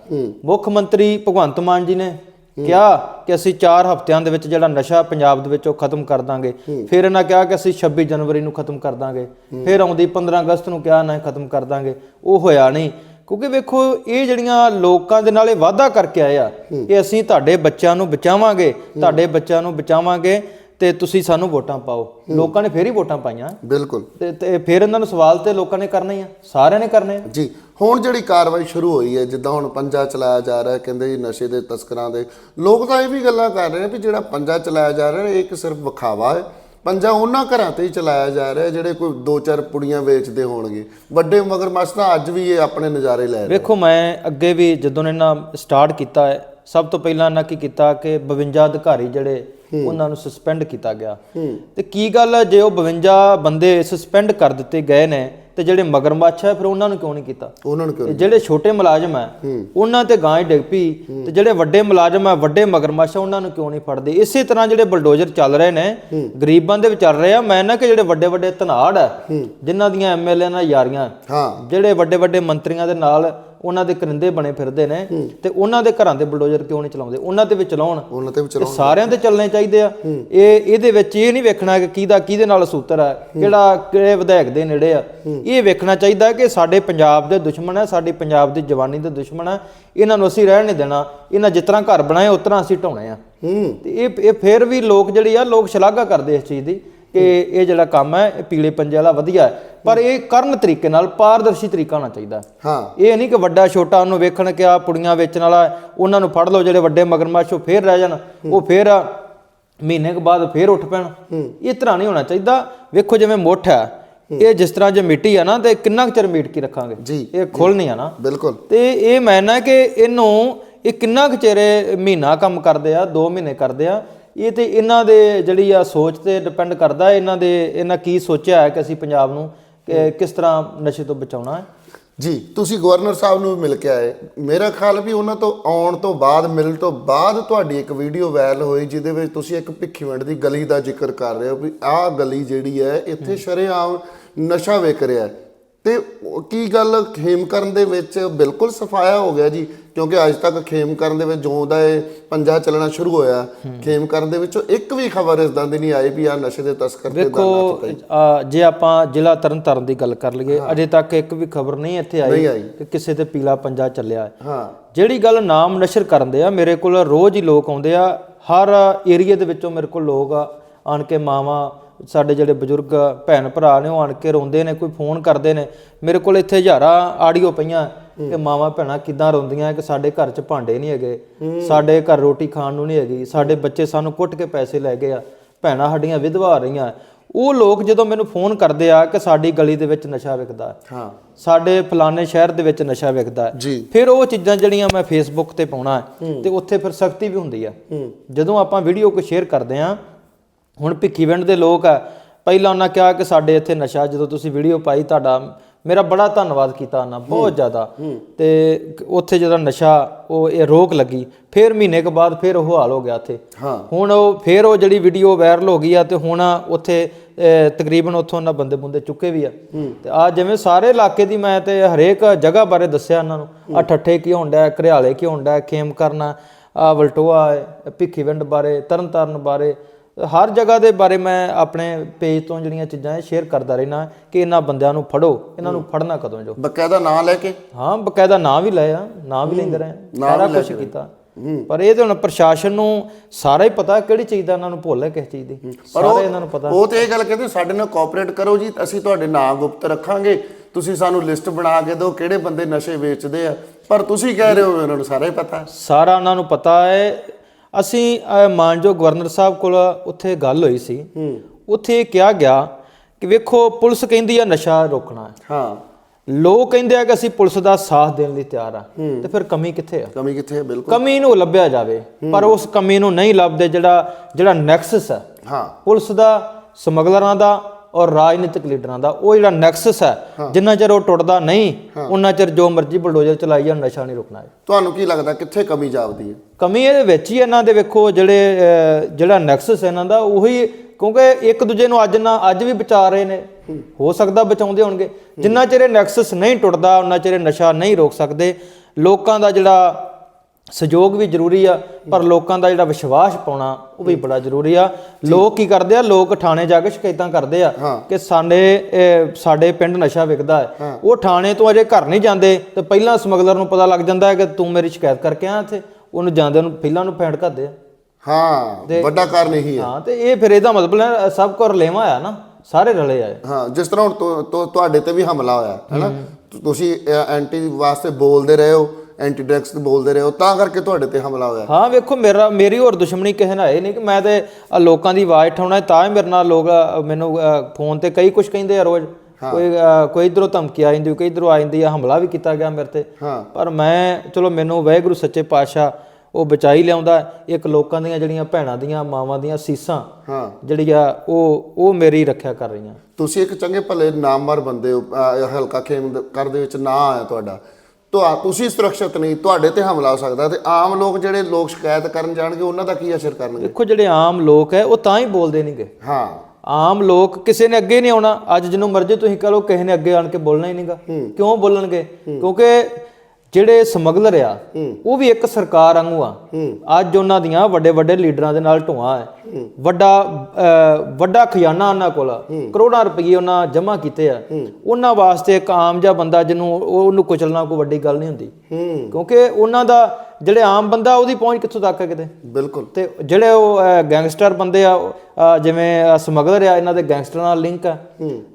ਮੁੱਖ ਮੰਤਰੀ ਭਗਵੰਤ ਮਾਨ ਜੀ ਨੇ ਕਿਹਾ ਕਿ ਅਸੀਂ 4 ਹਫ਼ਤਿਆਂ ਦੇ ਵਿੱਚ ਜਿਹੜਾ ਨਸ਼ਾ ਪੰਜਾਬ ਦੇ ਵਿੱਚੋਂ ਖਤਮ ਕਰ ਦਾਂਗੇ। ਫਿਰ ਇਹਨਾਂ ਕਿਹਾ ਕਿ ਅਸੀਂ 26 ਜਨਵਰੀ ਨੂੰ ਖਤਮ ਕਰ ਦਾਂਗੇ। ਫਿਰ ਆਉਂਦੀ 15 ਅਗਸਤ ਨੂੰ ਕਿਹਾ ਨਾ ਖਤਮ ਕਰ ਦਾਂਗੇ। ਉਹ ਹੋਇਆ ਨਹੀਂ। ਕਿਉਂਕਿ ਵੇਖੋ ਇਹ ਜਿਹੜੀਆਂ ਲੋਕਾਂ ਦੇ ਨਾਲ ਇਹ ਵਾਅਦਾ ਕਰਕੇ ਆਏ ਆ ਕਿ ਅਸੀਂ ਤੁਹਾਡੇ ਬੱਚਿਆਂ ਨੂੰ ਬਚਾਵਾਂਗੇ ਤੁਹਾਡੇ ਬੱਚਿਆਂ ਨੂੰ ਬਚਾਵਾਂਗੇ ਤੇ ਤੁਸੀਂ ਸਾਨੂੰ ਵੋਟਾਂ ਪਾਓ। ਲੋਕਾਂ ਨੇ ਫੇਰ ਹੀ ਵੋਟਾਂ ਪਾਈਆਂ।
ਬਿਲਕੁਲ।
ਤੇ ਤੇ ਫਿਰ ਇਹਨਾਂ ਨੂੰ ਸਵਾਲ ਤੇ ਲੋਕਾਂ ਨੇ ਕਰਨੇ ਆ ਸਾਰਿਆਂ ਨੇ ਕਰਨੇ ਆ।
ਜੀ ਹੁਣ ਜਿਹੜੀ ਕਾਰਵਾਈ ਸ਼ੁਰੂ ਹੋਈ ਹੈ ਜਿੱਦਾਂ ਹੁਣ ਪੰਜਾ ਚਲਾਇਆ ਜਾ ਰਿਹਾ ਕਹਿੰਦੇ ਜੀ ਨਸ਼ੇ ਦੇ ਤਸਕਰਾਂ ਦੇ ਲੋਕ ਤਾਂ ਇਹ ਵੀ ਗੱਲਾਂ ਕਰ ਰਹੇ ਨੇ ਵੀ ਜਿਹੜਾ ਪੰਜਾ ਚਲਾਇਆ ਜਾ ਰਿਹਾ ਇਹ ਇੱਕ ਸਿਰਫ ਵਿਖਾਵਾ ਹੈ। ਪੰਜਾ ਉਹਨਾਂ ਘਰਾਂ ਤੇ ਹੀ ਚਲਾਇਆ ਜਾ ਰਿਹਾ, ਜਿਹੜੇ ਕੋਈ ਦੋ ਚਾਰ ਪੁੜੀਆਂ ਵੇਚਦੇ ਹੋਣਗੇ। ਵੱਡੇ ਮਗਰਮੱਛ ਤਾਂ ਅੱਜ ਵੀ ਇਹ ਆਪਣੇ ਨਜ਼ਾਰੇ ਲੈ ਰਹੇ
ਵੇਖੋ, ਮੈਂ ਅੱਗੇ ਵੀ ਜਦੋਂ ਇਹਨਾਂ ਸਟਾਰਟ ਕੀਤਾ ਹੈ ਸਭ ਤੋਂ ਪਹਿਲਾਂ ਇਹਨਾਂ ਕੀ ਕੀਤਾ ਕਿ 52 ਅਧਿਕਾਰੀ ਜਿਹੜੇ ਉਹਨਾਂ ਨੂੰ ਸਸਪੈਂਡ ਕੀਤਾ ਗਿਆ। ਤੇ ਕੀ ਗੱਲ ਹੈ ਜੇ ਉਹ 52 ਬੰਦੇ ਸਸਪੈਂਡ ਕਰ ਦਿੱਤੇ ਗਏ ਨੇ ਤੇ ਜਿਹੜੇ ਮਗਰਮੱਛ ਹੈ ਫਿਰ ਉਹਨਾਂ ਨੂੰ ਕਿਉਂ ਨਹੀਂ ਕੀਤਾ?
ਉਹਨਾਂ ਨੂੰ ਕਿਉਂ
ਜਿਹੜੇ ਛੋਟੇ ਮੁਲਾਜ਼ਮ ਹੈ। ਉਹਨਾਂ ਤੇ ਗਾਂ ਹੀ ਡਿੱਗ ਪਈ ਤੇ ਜਿਹੜੇ ਵੱਡੇ ਮੁਲਾਜ਼ਮ ਹੈ ਵੱਡੇ ਮਗਰਮੱਛ ਉਹਨਾਂ ਨੂੰ ਕਿਉਂ ਨਹੀਂ ਫੜਦੇ? ਇਸੇ ਤਰ੍ਹਾਂ ਜਿਹੜੇ ਬਲਡੋਜ਼ਰ ਚੱਲ ਰਹੇ ਨੇ ਗਰੀਬਾਂ ਦੇ ਵਿੱਚ ਚੱਲ ਰਹੇ ਆ। ਮੈਂ ਨਾ ਕਿ ਜਿਹੜੇ ਵੱਡੇ ਵੱਡੇ ਧਨਾੜ ਹੈ। ਜਿਨ੍ਹਾਂ ਦੀਆਂ ਐਮਐਲਏ ਨਾਲ ਯਾਰੀਆਂ
ਹਾਂ।
ਜਿਹੜੇ ਵੱਡੇ ਵੱਡੇ ਮੰਤਰੀਆਂ ਦੇ ਨਾਲ ਉਹਨਾਂ ਦੇ ਕਰਿੰਦੇ ਬਣੇ ਫਿਰਦੇ ਨੇ ਤੇ ਉਹਨਾਂ ਦੇ ਘਰਾਂ ਦੇ ਬਲਡੋਜ਼ਰ ਕਿਉਂ ਨਹੀਂ ਚਲਾਉਂਦੇ? ਉਹਨਾਂ ਤੇ ਵੀ ਚਲਾਉਣ
ਉਹਨਾਂ ਤੇ ਵੀ
ਇਹ
ਚਲੋ
ਸਾਰਿਆਂ ਤੇ ਚੱਲਣੇ ਚਾਹੀਦੇ ਆ। ਇਹ ਇਹਦੇ ਵਿੱਚ ਇਹ ਨਹੀਂ ਵੇਖਣਾ ਕਿ ਕਿਹਦਾ ਕਿਹਦੇ ਨਾਲ ਸੂਤਰ ਹੈ। ਕਿਹੜਾ ਕਿਹੜੇ ਵਿਧਾਇਕ ਦੇ ਨੇੜੇ ਆ। ਇਹ ਵੇਖਣਾ ਚਾਹੀਦਾ ਕਿ ਸਾਡੇ ਪੰਜਾਬ ਦੇ ਦੁਸ਼ਮਣ ਹੈ ਸਾਡੀ ਪੰਜਾਬ ਦੀ ਜਵਾਨੀ ਦੇ ਦੁਸ਼ਮਣ ਹੈ ਇਹਨਾਂ ਨੂੰ ਅਸੀਂ ਰਹਿਣ ਨਹੀਂ ਦੇਣਾ। ਇਹਨਾਂ ਜਿਸ ਤਰ੍ਹਾਂ ਘਰ ਬਣਾਏ ਉਸ ਤਰ੍ਹਾਂ ਅਸੀਂ ਢਾਉਣੇ ਆ। ਤੇ ਇਹ ਇਹ ਫਿਰ ਵੀ ਲੋਕ ਜਿਹੜੀ ਆ ਲੋਕ ਸ਼ਲਾਘਾ ਕਰਦੇ ਇਸ ਚੀਜ਼ ਦੀ। ਕਿ ਇਹ ਜਿਹੜਾ ਕੰਮ ਹੈ ਇਹ ਪੀਲੇ ਪੰਜੇ ਵਾਲਾ ਵਧੀਆ ਹੈ। ਪਰ ਇਹ ਕਰਨ ਤਰੀਕੇ ਨਾਲ ਪਾਰਦਰਸ਼ੀ ਤਰੀਕਾ ਹੋਣਾ ਚਾਹੀਦਾ
ਹਾਂ।
ਇਹ ਨਹੀਂ ਕਿ ਵੱਡਾ ਛੋਟਾ ਉਹਨੂੰ ਵੇਖਣ ਕਿ ਆ ਪੁੜੀਆਂ ਵੇਚਣ ਵਾਲਾ ਉਹਨਾਂ ਨੂੰ ਫੜ ਲਓ ਜਿਹੜੇ ਵੱਡੇ ਮਗਰਮੱਛ ਉਹ ਫੇਰ ਰਹਿ ਜਾਣ ਉਹ ਫੇਰ ਮਹੀਨੇ ਕੁ ਬਾਅਦ ਫੇਰ ਉੱਠ ਪੈਣ। ਇਸ ਤਰ੍ਹਾਂ ਨਹੀਂ ਹੋਣਾ ਚਾਹੀਦਾ। ਵੇਖੋ ਜਿਵੇਂ ਮੁੱਠ ਹੈ ਇਹ ਜਿਸ ਤਰ੍ਹਾਂ ਜੇ ਮਿੱਟੀ ਆ ਨਾ ਤੇ ਕਿੰਨਾ ਚਿਰ ਮੀਟ ਕੇ ਰੱਖਾਂਗੇ? ਇਹ ਖੁੱਲਣੀ ਆ ਨਾ।
ਬਿਲਕੁਲ।
ਤੇ ਇਹ ਮੈਨਾ ਕਿ ਇਹਨੂੰ ਇਹ ਕਿੰਨਾ ਕੁ ਚਿਰ ਇਹ ਮਹੀਨਾ ਕੰਮ ਕਰਦੇ ਆ 2 ਮਹੀਨੇ ਕਰਦੇ ਆ ਇਹ ਤੇ ਇਹਨਾਂ ਦੇ ਜਿਹੜੀ ਆ ਸੋਚ ਤੇ ਡਿਪੈਂਡ ਕਰਦਾ ਇਹਨਾਂ ਦੇ ਇਹਨਾਂ ਕੀ ਸੋਚਿਆ ਹੈ ਕਿ ਅਸੀਂ ਪੰਜਾਬ ਨੂੰ ਕਿਸ ਤਰ੍ਹਾਂ ਨਸ਼ੇ ਤੋਂ ਬਚਾਉਣਾ ਹੈ।
ਜੀ ਤੁਸੀਂ ਗਵਰਨਰ ਸਾਹਿਬ ਨੂੰ ਵੀ ਮਿਲ ਕੇ ਆਏ। ਮੇਰਾ ਖਿਆਲ ਵੀ ਉਹਨਾਂ ਤੋਂ ਆਉਣ ਤੋਂ ਬਾਅਦ ਮਿਲਣ ਤੋਂ ਬਾਅਦ ਤੁਹਾਡੀ ਇੱਕ ਵੀਡੀਓ ਵਾਇਰਲ ਹੋਈ ਜਿਹਦੇ ਵਿੱਚ ਤੁਸੀਂ ਇੱਕ ਭਿੱਖੀਵਿੰਡ ਦੀ ਗਲੀ ਦਾ ਜ਼ਿਕਰ ਕਰ ਰਹੇ ਹੋ ਵੀ ਆਹ ਗਲੀ ਜਿਹੜੀ ਹੈ ਇੱਥੇ ਸ਼ਰੇਆਮ ਨਸ਼ਾ ਵੇਚ ਰਿਹਾ ਹੈ। ਤੇ ਕੀ ਗੱਲ ਖੇਮਕਰਨ ਦੇ ਵਿੱਚ ਬਿਲਕੁਲ ਸਫਾਇਆ ਹੋ ਗਿਆ ਜੀ? ਕਿਉਂਕਿ ਅੱਜ ਤੱਕ ਖੇਮਕਰਨ ਦੇ ਵਿੱਚ ਜਿਉਂ ਦਾ ਇਹ ਪੰਜਾ ਚੱਲਣਾ ਸ਼ੁਰੂ ਹੋਇਆ। ਖੇਮਕਰਨ ਦੇ ਵਿੱਚੋਂ ਇੱਕ ਵੀ ਖਬਰ ਇਸ ਦੀ ਨਹੀਂ ਆਈ ਵੀ ਆ ਨਸ਼ੇ ਦੇ ਤਸਕਰ ਤੇ
ਦੇਖੋ ਜੇ ਆਪਾਂ ਜ਼ਿਲ੍ਹਾ ਤਰਨਤਾਰਨ ਦੀ ਗੱਲ ਕਰ ਲਈਏ ਅਜੇ ਤੱਕ ਇੱਕ ਵੀ ਖਬਰ ਨਹੀਂ ਇੱਥੇ ਆਈ। ਕਿ ਕਿਸੇ ਤੇ ਪੀਲਾ ਪੰਜਾ ਚੱਲਿਆ ਹੈ। ਜਿਹੜੀ ਗੱਲ ਨਾਮ ਨਸ਼ਰ ਕਰਨ ਦੇ ਆ ਮੇਰੇ ਕੋਲ ਰੋਜ਼ ਹੀ ਲੋਕ ਆਉਂਦੇ ਆ। ਹਰ ਏਰੀਆ ਦੇ ਵਿੱਚੋਂ ਮੇਰੇ ਕੋਲ ਲੋਕ ਆਣ ਕੇ ਮਾਵਾਂ ਸਾਡੇ ਜਿਹੜੇ ਬਜ਼ੁਰਗ ਭੈਣ ਭਰਾ ਨੇ ਉਹ ਆਣ ਕੇ ਰੋਂਦੇ ਨੇ ਕੋਈ ਫੋਨ ਕਰਦੇ ਨੇ। ਮੇਰੇ ਕੋਲ ਇੱਥੇ ਹਜ਼ਾਰਾਂ ਆਡੀਓ ਪਈਆਂ ਕਿ ਮਾਵਾਂ ਭੈਣਾਂ ਕਿੱਦਾਂ ਰੋਂਦੀਆਂ ਕਿ ਸਾਡੇ ਘਰ 'ਚ ਭਾਂਡੇ ਨਹੀਂ ਹੈਗੇ ਸਾਡੇ ਘਰ ਰੋਟੀ ਖਾਣ ਨੂੰ ਨਹੀਂ ਹੈਗੀ ਸਾਡੇ ਬੱਚੇ ਸਾਨੂੰ ਕੁੱਟ ਕੇ ਪੈਸੇ ਲੈ ਗਏ ਆ ਭੈਣਾਂ ਸਾਡੀਆਂ ਵਿਧਵਾ ਰਹੀਆਂ। ਉਹ ਲੋਕ ਜਦੋਂ ਮੈਨੂੰ ਫੋਨ ਕਰਦੇ ਆ ਕਿ ਸਾਡੀ ਗਲੀ ਦੇ ਵਿੱਚ ਨਸ਼ਾ ਵਿਕਦਾ ਹੈ। ਸਾਡੇ ਫਲਾਣੇ ਸ਼ਹਿਰ ਦੇ ਵਿੱਚ ਨਸ਼ਾ ਵਿਕਦਾ ਫਿਰ ਉਹ ਚੀਜ਼ਾਂ ਜਿਹੜੀਆਂ ਮੈਂ ਫੇਸਬੁੱਕ ਤੇ ਪਾਉਣਾ ਤੇ ਉੱਥੇ ਫਿਰ ਸਖਤੀ ਵੀ ਹੁੰਦੀ ਆ ਜਦੋਂ ਆਪਾਂ ਵੀਡੀਓ ਕੋ ਸ਼ੇਅਰ ਕਰਦੇ ਆ ਹੁਣ ਭਿੱਖੀਵਿੰਡ ਦੇ ਲੋਕ ਆ ਪਹਿਲਾਂ ਉਹਨਾਂ ਕਿਹਾ ਕਿ ਸਾਡੇ ਇੱਥੇ ਨਸ਼ਾ ਜਦੋਂ ਤੁਸੀਂ ਵੀਡੀਓ ਪਾਈ ਤੁਹਾਡਾ ਮੇਰਾ ਬੜਾ ਧੰਨਵਾਦ ਕੀਤਾ ਉਹਨਾਂ ਬਹੁਤ ਜ਼ਿਆਦਾ। ਤੇ ਉੱਥੇ ਜਦੋਂ ਨਸ਼ਾ ਉਹ ਇਹ ਰੋਕ ਲੱਗੀ ਫਿਰ ਮਹੀਨੇ ਕੁ ਬਾਅਦ ਫਿਰ ਉਹ ਹਾਲ ਹੋ ਗਿਆ ਉੱਥੇ। ਹੁਣ ਉਹ ਫਿਰ ਉਹ ਜਿਹੜੀ ਵੀਡੀਓ ਵਾਇਰਲ ਹੋ ਗਈ ਆ ਤੇ ਹੁਣ ਉੱਥੇ ਤਕਰੀਬਨ ਉੱਥੋਂ ਉਹਨਾਂ ਬੰਦੇ ਬੰਦੇ ਚੁੱਕੇ ਵੀ ਆ। ਤੇ ਆ ਜਿਵੇਂ ਸਾਰੇ ਇਲਾਕੇ ਦੀ ਮੈਂ ਤੇ ਹਰੇਕ ਜਗ੍ਹਾ ਬਾਰੇ ਦੱਸਿਆ ਉਹਨਾਂ ਨੂੰ ਆ ਠੱਠੇ ਕੀ ਹੁੰਦਾ ਘਰਿਆਲੇ ਕੀ ਹੁੰਦਾ ਖੇਮ ਕਰਨਾ ਆ ਵਲਟੋਆ ਭਿੱਖੀਵਿੰਡ ਬਾਰੇ ਤਰਨਤਾਰਨ ਬਾਰੇ ਹਰ ਜਗ੍ਹਾ ਦੇ ਬਾਰੇ ਮੈਂ ਆਪਣੇ ਪੇਜ ਤੋਂ ਜਿਹੜੀਆਂ ਚੀਜ਼ਾਂ ਸ਼ੇਅਰ ਕਰਦਾ ਰਹਿਣਾ ਕਿ ਇਹਨਾਂ ਬੰਦਿਆਂ ਨੂੰ ਫੜੋ ਇਹਨਾਂ ਨੂੰ ਫੜਨਾ ਕਦੋਂ ਜੋ।
ਬਕਾਇਦਾ ਨਾਂ ਲੈ ਕੇ?
ਹਾਂ ਬਕਾਇਦਾ ਨਾਂ ਵੀ ਲਿਆ ਨਾਂ ਵੀ ਲੈਂਦੇ ਰਹੇ। ਸਾਰਾ ਕੁਝ ਕੀਤਾ। ਪਰ ਇਹ ਤੇ ਹੁਣ ਪ੍ਰਸ਼ਾਸਨ ਨੂੰ ਸਾਰਾ ਹੀ ਪਤਾ ਕਿਹੜੀ ਚੀਜ਼ ਦਾ ਇਹਨਾਂ ਨੂੰ ਭੁੱਲ ਹੈ ਕਿਸ ਚੀਜ਼ ਦੀ। ਸਾਰਾ ਇਹਨਾਂ ਨੂੰ ਪਤਾ।
ਉਹ ਤੇ ਇਹ ਗੱਲ ਕਹਿੰਦੇ ਸਾਡੇ ਨਾਲ ਕੋਆਪਰੇਟ ਕਰੋ ਜੀ ਅਸੀਂ ਤੁਹਾਡੇ ਨਾਂ ਗੁਪਤ ਰੱਖਾਂਗੇ। ਤੁਸੀਂ ਸਾਨੂੰ ਲਿਸਟ ਬਣਾ ਕੇ ਦਿਓ ਕਿਹੜੇ ਬੰਦੇ ਨਸ਼ੇ ਵੇਚਦੇ ਆ। ਪਰ ਤੁਸੀਂ ਕਹਿ ਰਹੇ ਹੋ ਉਹਨਾਂ ਨੂੰ ਸਾਰਾ ਹੀ ਪਤਾ।
ਸਾਰਾ ਉਹਨਾਂ ਨੂੰ ਪਤਾ ਹੈ ਅਸੀਂ ਮਾਨਯੋਗ ਗਵਰਨਰ ਸਾਹਿਬ ਕੋਲ ਉੱਥੇ ਗੱਲ ਹੋਈ ਸੀ। ਉੱਥੇ ਕਿਹਾ ਗਿਆ ਕਿ ਵੇਖੋ ਪੁਲਿਸ ਕਹਿੰਦੀ ਆ ਨਸ਼ਾ ਰੋਕਣਾ ਹੈ।
ਹਾਂ।
ਲੋਕ ਕਹਿੰਦੇ ਆ ਕਿ ਅਸੀਂ ਪੁਲਿਸ ਦਾ ਸਾਥ ਦੇਣ ਲਈ ਤਿਆਰ ਆ। ਤੇ ਫਿਰ ਕਮੀ ਕਿੱਥੇ ਆ?
ਕਮੀ ਕਿੱਥੇ ਹੈ ਬਿਲਕੁਲ।
ਕਮੀ ਨੂੰ ਲੱਭਿਆ ਜਾਵੇ ਪਰ ਉਸ ਕਮੀ ਨੂੰ ਨਹੀਂ ਲੱਭਦੇ ਜਿਹੜਾ ਜਿਹੜਾ ਨੈਕਸਸ ਹੈ
ਹਾਂ।
ਪੁਲਿਸ ਦਾ ਸਮਗਲਰਾਂ ਦਾ ਔਰ ਰਾਜਨੀਤਿਕ ਲੀਡਰਾਂ ਦਾ। ਉਹ ਜਿਹੜਾ ਨੈਕਸਸ ਹੈ ਜਿੰਨਾ ਚਿਰ ਉਹ ਟੁੱਟਦਾ ਨਹੀਂ ਉਹਨਾਂ ਚਿਰ ਜੋ ਮਰਜ਼ੀ ਬਲਡੋਜ਼ਰ ਚਲਾਈ ਜਾਣ ਨਸ਼ਾ ਨਹੀਂ ਰੁਕਣਾ। ਹੈ
ਤੁਹਾਨੂੰ ਕੀ ਲੱਗਦਾ ਕਿੱਥੇ ਕਮੀ ਜਾਪਦੀ ਹੈ?
ਕਮੀ ਇਹਦੇ ਵਿੱਚ ਹੀ ਇਹਨਾਂ ਦੇ ਵੇਖੋ ਜਿਹੜੇ ਜਿਹੜਾ ਨੈਕਸਸ ਹੈ ਇਹਨਾਂ ਦਾ ਉਹੀ ਕਿਉਂਕਿ ਇੱਕ ਦੂਜੇ ਨੂੰ ਅੱਜ ਨਾ ਅੱਜ ਵੀ ਬਚਾ ਰਹੇ ਨੇ। ਹੋ। ਸਕਦਾ ਬਚਾਉਂਦੇ ਹੋਣਗੇ। ਜਿੰਨਾ ਚਿਰ ਇਹ ਨੈਕਸਸ ਨਹੀਂ ਟੁੱਟਦਾ ਉਹਨਾਂ ਚਿਰ ਨਸ਼ਾ ਨਹੀਂ ਰੋਕ ਸਕਦੇ। ਲੋਕਾਂ ਦਾ ਜਿਹੜਾ ਸਹਿਯੋਗ ਵੀ ਜ਼ਰੂਰੀ ਆ ਪਰ ਲੋਕਾਂ ਦਾ ਜਿਹੜਾ ਵਿਸ਼ਵਾਸ ਪਾਉਣਾ ਉਹ ਵੀ ਬੜਾ ਜ਼ਰੂਰੀ ਆ। ਲੋਕ ਕੀ ਕਰਦੇ ਆ ਲੋਕ ਥਾਣੇ ਜਾ ਕੇ ਸ਼ਿਕਾਇਤਾਂ ਕਰਦੇ ਆ ਕਿ ਸਾਡੇ ਸਾਡੇ ਪਿੰਡ ਨਸ਼ਾ ਵਿਕਦਾ ਹੈ। ਉਹ ਥਾਣੇ ਤੋਂ ਅਜੇ ਘਰ ਨਹੀਂ ਜਾਂਦੇ ਤੇ ਪਹਿਲਾਂ ਸਮਗਲਰ ਨੂੰ ਪਤਾ ਲੱਗ ਜਾਂਦਾ ਹੈ ਕਿ ਤੂੰ ਮੇਰੀ ਸ਼ਿਕਾਇਤ ਕਰਕੇ ਆ ਇੱਥੇ। ਉਹਨੂੰ ਜਾਂਦੇ ਨੂੰ ਪਹਿਲਾਂ ਨੂੰ ਫੈਂਟ ਕਰਦੇ ਆ।
ਹਾਂ ਵੱਡਾ ਕਾਰਨ ਇਹੀ ਹੈ।
ਹਾਂ ਤੇ ਇਹ ਫਿਰ ਇਹਦਾ ਮਤਲਬ ਹੈ ਸਭ ਕੋ ਰਲੇਵਾ ਆ ਨਾ ਸਾਰੇ ਰਲੇ ਆਏ
ਹਾਂ ਜਿਸ ਤਰ੍ਹਾਂ ਹੁਣ ਤੁਹਾਡੇ ਤੇ ਵੀ ਹਮਲਾ ਹੋਇਆ ਹੈਨਾ ਤੁਸੀਂ ਐਂਟੀ ਵਾਸਤੇ ਬੋਲਦੇ ਰਹੇ ਹੋ ਐਂਟੀ ਡਰੱਗਸ ਬੋਲਦੇ ਰਹੇ ਹੋ ਤਾਂ ਕਰਕੇ ਤੁਹਾਡੇ ਤੇ ਹਮਲਾ ਹੋਇਆ।
ਹਾਂ ਵੇਖੋ ਮੇਰਾ ਮੇਰੀ ਹੋਰ ਦੁਸ਼ਮਣੀ ਕਿਸੇ ਨਾਲ ਹੈ ਨਹੀਂ ਕਿ ਮੈਂ ਤੇ ਆਹ ਲੋਕਾਂ ਦੀ ਆਵਾਜ਼ ਠਾਉਣਾ ਤਾਂ ਹੀ ਮੇਰੇ ਨਾਲ ਲੋਕ ਅਹ, ਮੈਨੂੰ ਫੋਨ ਤੇ ਕਈ ਕੁਝ ਕਹਿੰਦੇ ਆ ਰੋਜ਼। ਕੋਈ ਅਹ, ਕੋਈ ਇਧਰੋਂ ਧਮਕੀ ਆ ਜਾਂਦੀ ਕੋਈ ਇਧਰੋਂ ਆ ਜਾਂਦੀ ਆ ਹਮਲਾ ਵੀ ਕੀਤਾ ਗਿਆ ਮੇਰੇ ਤੇ।
ਹਾਂ।
ਪਰ ਮੈਂ ਚਲੋ ਮੈਨੂੰ ਵਾਹਿਗੁਰੂ ਸੱਚੇ ਪਾਤਸ਼ਾਹ ਉਹ ਬਚਾਈ ਲਿਆਉਂਦਾ ਇੱਕ ਲੋਕਾਂ ਦੀਆਂ ਜਿਹੜੀਆਂ ਭੈਣਾਂ ਦੀਆਂ ਮਾਵਾਂ ਦੀਆਂ ਸੀਸਾਂ
ਹਾਂ।
ਜਿਹੜੀਆਂ ਉਹ ਉਹ ਮੇਰੀ ਰੱਖਿਆ ਕਰ ਰਹੀਆਂ।
ਤੁਸੀਂ ਇੱਕ ਚੰਗੇ ਭਲੇ ਨਾਮਵਰ ਬੰਦੇ ਹੋ ਅਹ, ਹਲਕਾ ਖੇਮ ਦੇ- ਕਰ ਦੇ ਵਿੱਚ ਨਾਂ ਆਇਆ ਤੁਹਾਡਾ। ਤੁਹਾ ਤੁਸੀਂ ਸੁਰੱਖਿਅਤ ਨਹੀਂ ਤੁਹਾਡੇ ਤੇ ਹਮਲਾ ਹੋ ਸਕਦਾ ਤੇ ਆਮ ਲੋਕ ਜਿਹੜੇ ਲੋਕ ਸ਼ਿਕਾਇਤ ਕਰਨ ਜਾਣਗੇ ਉਹਨਾਂ ਦਾ ਕੀ ਅਸਰ ਕਰਨਗੇ?
ਦੇਖੋ ਜਿਹੜੇ ਆਮ ਲੋਕ ਹੈ ਉਹ ਤਾਂ ਹੀ ਬੋਲਦੇ ਨਹੀਂਗੇ
ਹਾਂ।
ਆਮ ਲੋਕ ਕਿਸੇ ਨੇ ਅੱਗੇ ਨਹੀਂ ਆਉਣਾ। ਅੱਜ ਜਿਹਨੂੰ ਮਰਜ਼ੀ ਤੁਸੀਂ ਕਹ ਲਓ ਕਿਸੇ ਨੇ ਅੱਗੇ ਆਣ ਕੇ ਬੋਲਣਾ ਹੀ ਨਹੀਂਗਾ ਕਿਉਂ ਬੋਲਣਗੇ? ਕਿਉਂਕਿ ਜਿਹੜੇ ਸਮਗਲਰ ਆ ਉਹ ਵੀ ਇੱਕ ਸਰਕਾਰ ਵਾਂਗੂ ਆ। ਅੱਜ ਉਹਨਾਂ ਦੀਆਂ ਵੱਡੇ ਵੱਡੇ ਲੀਡਰਾਂ ਦੇ ਨਾਲ ਢੋਆ ਹੈ। ਵੱਡਾ ਵੱਡਾ ਖਜ਼ਾਨਾ ਉਹਨਾਂ ਕੋਲ। ਕਰੋੜਾਂ ਰੁਪਏ ਉਹਨਾਂ ਜਮ੍ਹਾਂ ਕੀਤੇ ਆ। ਉਹਨਾਂ ਵਾਸਤੇ ਇੱਕ ਆਮ ਜਿਹਾ ਬੰਦਾ ਜਿਹਨੂੰ ਉਹ- ਉਹਨੂੰ ਕੁਚਲਣਾ ਕੋਈ ਵੱਡੀ ਗੱਲ ਨਹੀਂ ਹੁੰਦੀ। ਕਿਉਂਕਿ ਉਹਨਾਂ ਦਾ ਜਿਹੜੇ ਆਮ ਬੰਦਾ ਉਹਦੀ ਪਹੁੰਚ ਕਿੱਥੋਂ ਤੱਕ ਹੈ ਕਿਤੇ?
ਬਿਲਕੁਲ।
ਤੇ ਜਿਹੜੇ ਉਹ ਗੈਂਗਸਟਰ ਬੰਦੇ ਆ ਜਿਵੇਂ ਸਮਗਲਰ ਆ ਇਹਨਾਂ ਦੇ ਗੈਂਗਸਟਰਾਂ ਨਾਲ ਲਿੰਕ ਆ।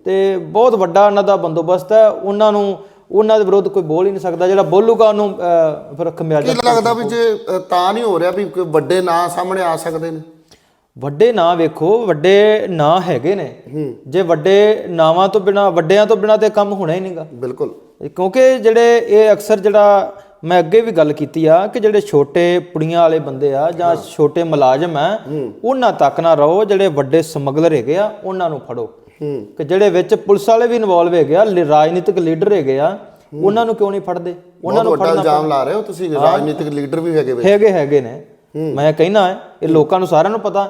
ਤੇ ਬਹੁਤ ਵੱਡਾ ਇਹਨਾਂ ਦਾ ਬੰਦੋਬਸਤ ਹੈ। ਉਹਨਾਂ ਨੂੰ ਉਹਨਾਂ ਦੇ ਵਿਰੁੱਧ ਕੋਈ ਬੋਲ ਹੀ ਨਹੀਂ ਸਕਦਾ ਜਿਹੜਾ ਬੋਲੂਗਾ ਉਹਨੂੰ ਅਹ, ਫਿਰ ਖਮਿਆਜਾ
ਕੀ ਲੱਗਦਾ ਵੀ ਜੇ ਅ, ਤਾਂ ਨਹੀਂ ਹੋ ਰਿਹਾ ਵੀ ਕੋਈ ਵੱਡੇ ਨਾਂ ਸਾਹਮਣੇ ਆ ਸਕਦੇ ਨੇ?
ਵੱਡੇ ਨਾਂ ਵੇਖੋ ਵੱਡੇ ਨਾਂ ਹੈਗੇ ਨੇ। ਜੇ ਵੱਡੇ ਨਾਵਾਂ ਤੋਂ ਬਿਨਾ ਵੱਡਿਆਂ ਤੋਂ ਬਿਨਾ ਤੇ ਕੰਮ ਹੋਣਾ ਹੀ ਨਹੀਂਗਾ।
ਬਿਲਕੁਲ।
ਕਿਉਂਕਿ ਜਿਹੜੇ ਇਹ ਅਕਸਰ ਜਿਹੜਾ ਮੈਂ ਅੱਗੇ ਵੀ ਗੱਲ ਕੀਤੀ ਆ ਕਿ ਜਿਹੜੇ ਛੋਟੇ ਪੁੜੀਆਂ ਵਾਲੇ ਬੰਦੇ ਆ ਜਾਂ ਛੋਟੇ ਮੁਲਾਜ਼ਮ ਆ ਉਹਨਾਂ ਤੱਕ ਨਾ ਰਹੋ ਜਿਹੜੇ ਵੱਡੇ ਸਮਗਲਰ ਹੈਗੇ ਆ ਉਹਨਾਂ ਨੂੰ ਫੜੋ। ਕਿ ਜਿਹੜੇ ਵਿੱਚ ਪੁਲਿਸ ਵਾਲੇ ਵੀ ਇਨਵੋਲਵ ਹੈਗੇ ਆ ਲੀ- ਰਾਜਨੀਤਿਕ ਲੀਡਰ ਹੈਗੇ ਆ ਉਹਨਾਂ ਨੂੰ ਕਿਉਂ ਨਹੀਂ ਫੜਦੇ? ਉਹਨਾਂ ਨੂੰ
ਵੱਡਾ ਇਲਜ਼ਾਮ ਲਾ ਰਹੇ ਹੋ ਤੁਸੀਂ ਰਾਜਨੀਤਿਕ ਲੀਡਰ ਵੀ ਹੈਗੇ ਵੇ
ਹੈਗੇ ਹੈਗੇ ਨੇ। ਮੈਂ ਕਹਿਣਾ ਹੈ ਇਹ ਲੋਕਾਂ ਨੂੰ ਸਾਰਿਆਂ ਨੂੰ ਪਤਾ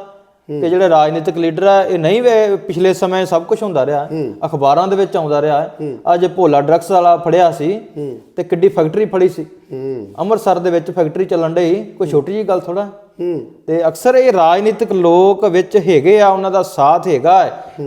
ਕਿ ਜਿਹੜੇ ਰਾਜਨੀਤਿਕ ਲੀਡਰ ਆ ਇਹ ਨਹੀਂ ਵੇ ਪਿਛਲੇ ਸਮੇਂ ਸਭ ਕੁਝ ਹੁੰਦਾ ਰਿਹਾ। ਅਖਬਾਰਾਂ ਦੇ ਵਿੱਚ ਆਉਂਦਾ ਰਿਹਾ। ਅੱਜ ਭੋਲਾ ਡਰੱਗਸ ਵਾਲਾ ਫੜਿਆ ਸੀ ਤੇ ਕਿੱਡੀ ਫੈਕਟਰੀ ਫੜੀ ਸੀ। ਅੰਮ੍ਰਿਤਸਰ ਦੇ ਵਿੱਚ ਫੈਕਟਰੀ ਚੱਲਣ ਡਈ। ਕੋਈ ਛੋਟੀ ਜੀ ਗੱਲ ਥੋੜਾ
ਹੂੰ।
ਤੇ ਅਕਸਰ ਇਹ ਰਾਜਨੀਤਿਕ ਲੋਕ ਵਿੱਚ ਹੈਗੇ ਆ ਉਹਨਾਂ ਦਾ ਸਾਥ ਹੈਗਾ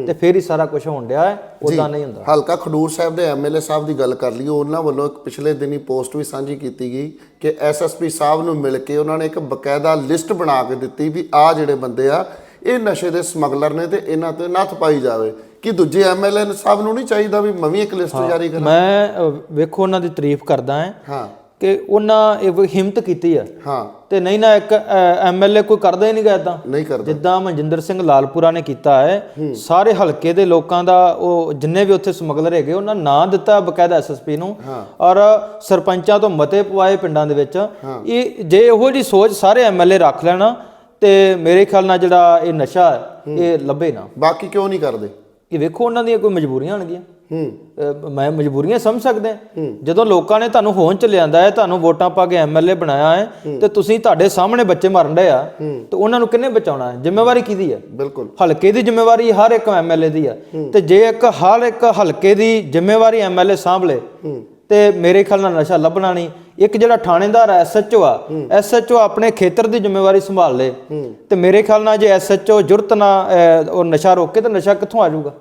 ਤੇ ਫਿਰ ਹੀ ਸਾਰਾ ਕੁਝ ਹੋਣ ਡਿਆ ਹੈ ਉਦਾਂ ਨਹੀਂ ਹੁੰਦਾ।
ਹਲਕਾ ਖਡੂਰ ਸਾਹਿਬ ਦੇ ਐਮਐਲਏ ਸਾਹਿਬ ਦੀ ਗੱਲ ਕਰ ਲਈਏ ਉਹਨਾਂ ਵੱਲੋਂ ਇੱਕ ਪਿਛਲੇ ਦਿਨੀ ਪੋਸਟ ਵੀ ਸਾਂਝੀ ਕੀਤੀ ਗਈ ਕਿ ਐਸਐਸਪੀ ਸਾਹਿਬ ਨੂੰ ਮਿਲ ਕੇ ਉਹਨਾਂ ਨੇ ਇੱਕ ਬਕਾਇਦਾ ਲਿਸਟ ਬਣਾ ਕੇ ਦਿੱਤੀ ਵੀ ਆ ਜਿਹੜੇ ਬੰਦੇ ਆ ਇਹ ਨਸ਼ੇ ਦੇ ਸਮਗਲਰ ਨੇ ਤੇ ਇਹਨਾਂ ਤੇ ਨੱਥ ਪਾਈ ਜਾਵੇ। ਕਿ ਦੂਜੇ ਐਮਐਲਏ ਸਾਹਿਬ ਨੂੰ ਨਹੀਂ ਚਾਹੀਦਾ ਵੀ ਮੈਂ ਵੀ ਇੱਕ ਲਿਸਟ ਜਾਰੀ ਕਰਾਂ?
ਮੈਂ ਵੇਖੋ ਉਹਨਾਂ ਦੀ ਤਾਰੀਫ ਕਰਦਾ ਹਾਂ।
ਹਾਂ।
ਕਿ ਉਹਨਾਂ ਇਹ ਹਿੰਮਤ ਕੀਤੀ ਆ।
ਹਾਂ।
ਤੇ ਨਹੀਂ ਨਾ ਇੱਕ ਐਮਐਲਏ ਕੋਈ ਕਰਦਾ ਹੀ ਨਹੀਂ ਗਾ ਏਦਾਂ।
ਨਹੀਂ ਕਰਦਾ।
ਜਿੱਦਾਂ ਮਨਜਿੰਦਰ ਸਿੰਘ ਲਾਲਪੁਰਾ ਨੇ ਕੀਤਾ ਹੈ ਸਾਰੇ ਹਲਕੇ ਦੇ ਲੋਕਾਂ ਦਾ ਉਹ ਜਿੰਨੇ ਵੀ ਉੱਥੇ ਸਮਗਲਰ ਹੈਗੇ ਉਹਨਾਂ ਨਾਂ ਦਿੱਤਾ ਬਕਾਇਦਾ ਐਸਐਸਪੀ ਨੂੰ। ਔਰ ਸਰਪੰਚਾਂ ਤੋਂ ਮਤੇ ਪਵਾਏ ਪਿੰਡਾਂ ਦੇ ਵਿੱਚ। ਇਹ ਜੇ ਉਹੋ ਜੀ ਸੋਚ ਸਾਰੇ ਐਮਐਲਏ ਰੱਖ ਲੈਣਾ ਤੇ ਮੇਰੇ ਖਿਆਲ ਨਾਲ ਜਿਹੜਾ ਇਹ ਨਸ਼ਾ ਇਹ ਲੱਭੇ ਨਾ।
ਬਾਕੀ ਕਿਉਂ ਨਹੀਂ ਕਰਦੇ?
ਇਹ ਵੇਖੋ ਉਹਨਾਂ ਦੀਆਂ ਕੋਈ ਮਜਬੂਰੀਆਂ ਹੋਣਗੀਆਂ।
ਹੂੰ।
ਮੈਂ ਮਜਬੂਰੀਆਂ ਸਮਝ ਸਕਦਾ ਜਦੋਂ ਲੋਕਾਂ ਨੇ ਤੁਹਾਨੂੰ ਹੋਂਦ ਚ ਲਿਆਂਦਾ ਹੈ ਤੁਹਾਨੂੰ ਵੋਟਾਂ ਪਾ ਕੇ ਐਮਐਲਏ ਬਣਾਇਆ ਹੈ ਤੇ ਤੁਸੀਂ ਤੁਹਾਡੇ ਸਾਹਮਣੇ ਬੱਚੇ ਮਰਨ ਡਏ ਆ ਤੇ ਉਹਨਾਂ ਨੂੰ ਕਿੰਨੇ ਬਚਾਉਣਾ ਹੈ? ਜ਼ਿੰਮੇਵਾਰੀ ਕਿਹਦੀ ਹੈ?
ਬਿਲਕੁਲ।
ਹਲਕੇ ਦੀ ਜ਼ਿੰਮੇਵਾਰੀ ਹਰ ਇੱਕ ਐਮਐਲਏ ਦੀ ਹੈ। ਤੇ ਜੇ ਇੱਕ ਹਰ ਇੱਕ ਹਲਕੇ ਦੀ ਜ਼ਿੰਮੇਵਾਰੀ ਐਮਐਲਏ ਸਾਂਭ ਲੇ ਤੇ ਮੇਰੇ ਖਿਆਲ ਨਾਲ ਨਸ਼ਾ ਲੱਭਣਾ ਨਹੀਂ। ਇੱਕ ਜਿਹੜਾ ਥਾਣੇਦਾਰ ਐਸਐਚਓ ਆ ਐਸਐਚਓ ਆਪਣੇ ਖੇਤਰ ਦੀ ਜ਼ਿੰਮੇਵਾਰੀ ਸੰਭਾਲ ਲੇ। ਤੇ ਮੇਰੇ ਖਿਆਲ ਨਾਲ ਜੇ ਐਸਐਚਓ ਜੁਰਤ ਨਾ ਉਹ ਨਸ਼ਾ ਰੋਕੇ ਤਾਂ ਨਸ਼ਾ ਕਿੱਥੋਂ ਆ ਜਾਊਗਾ?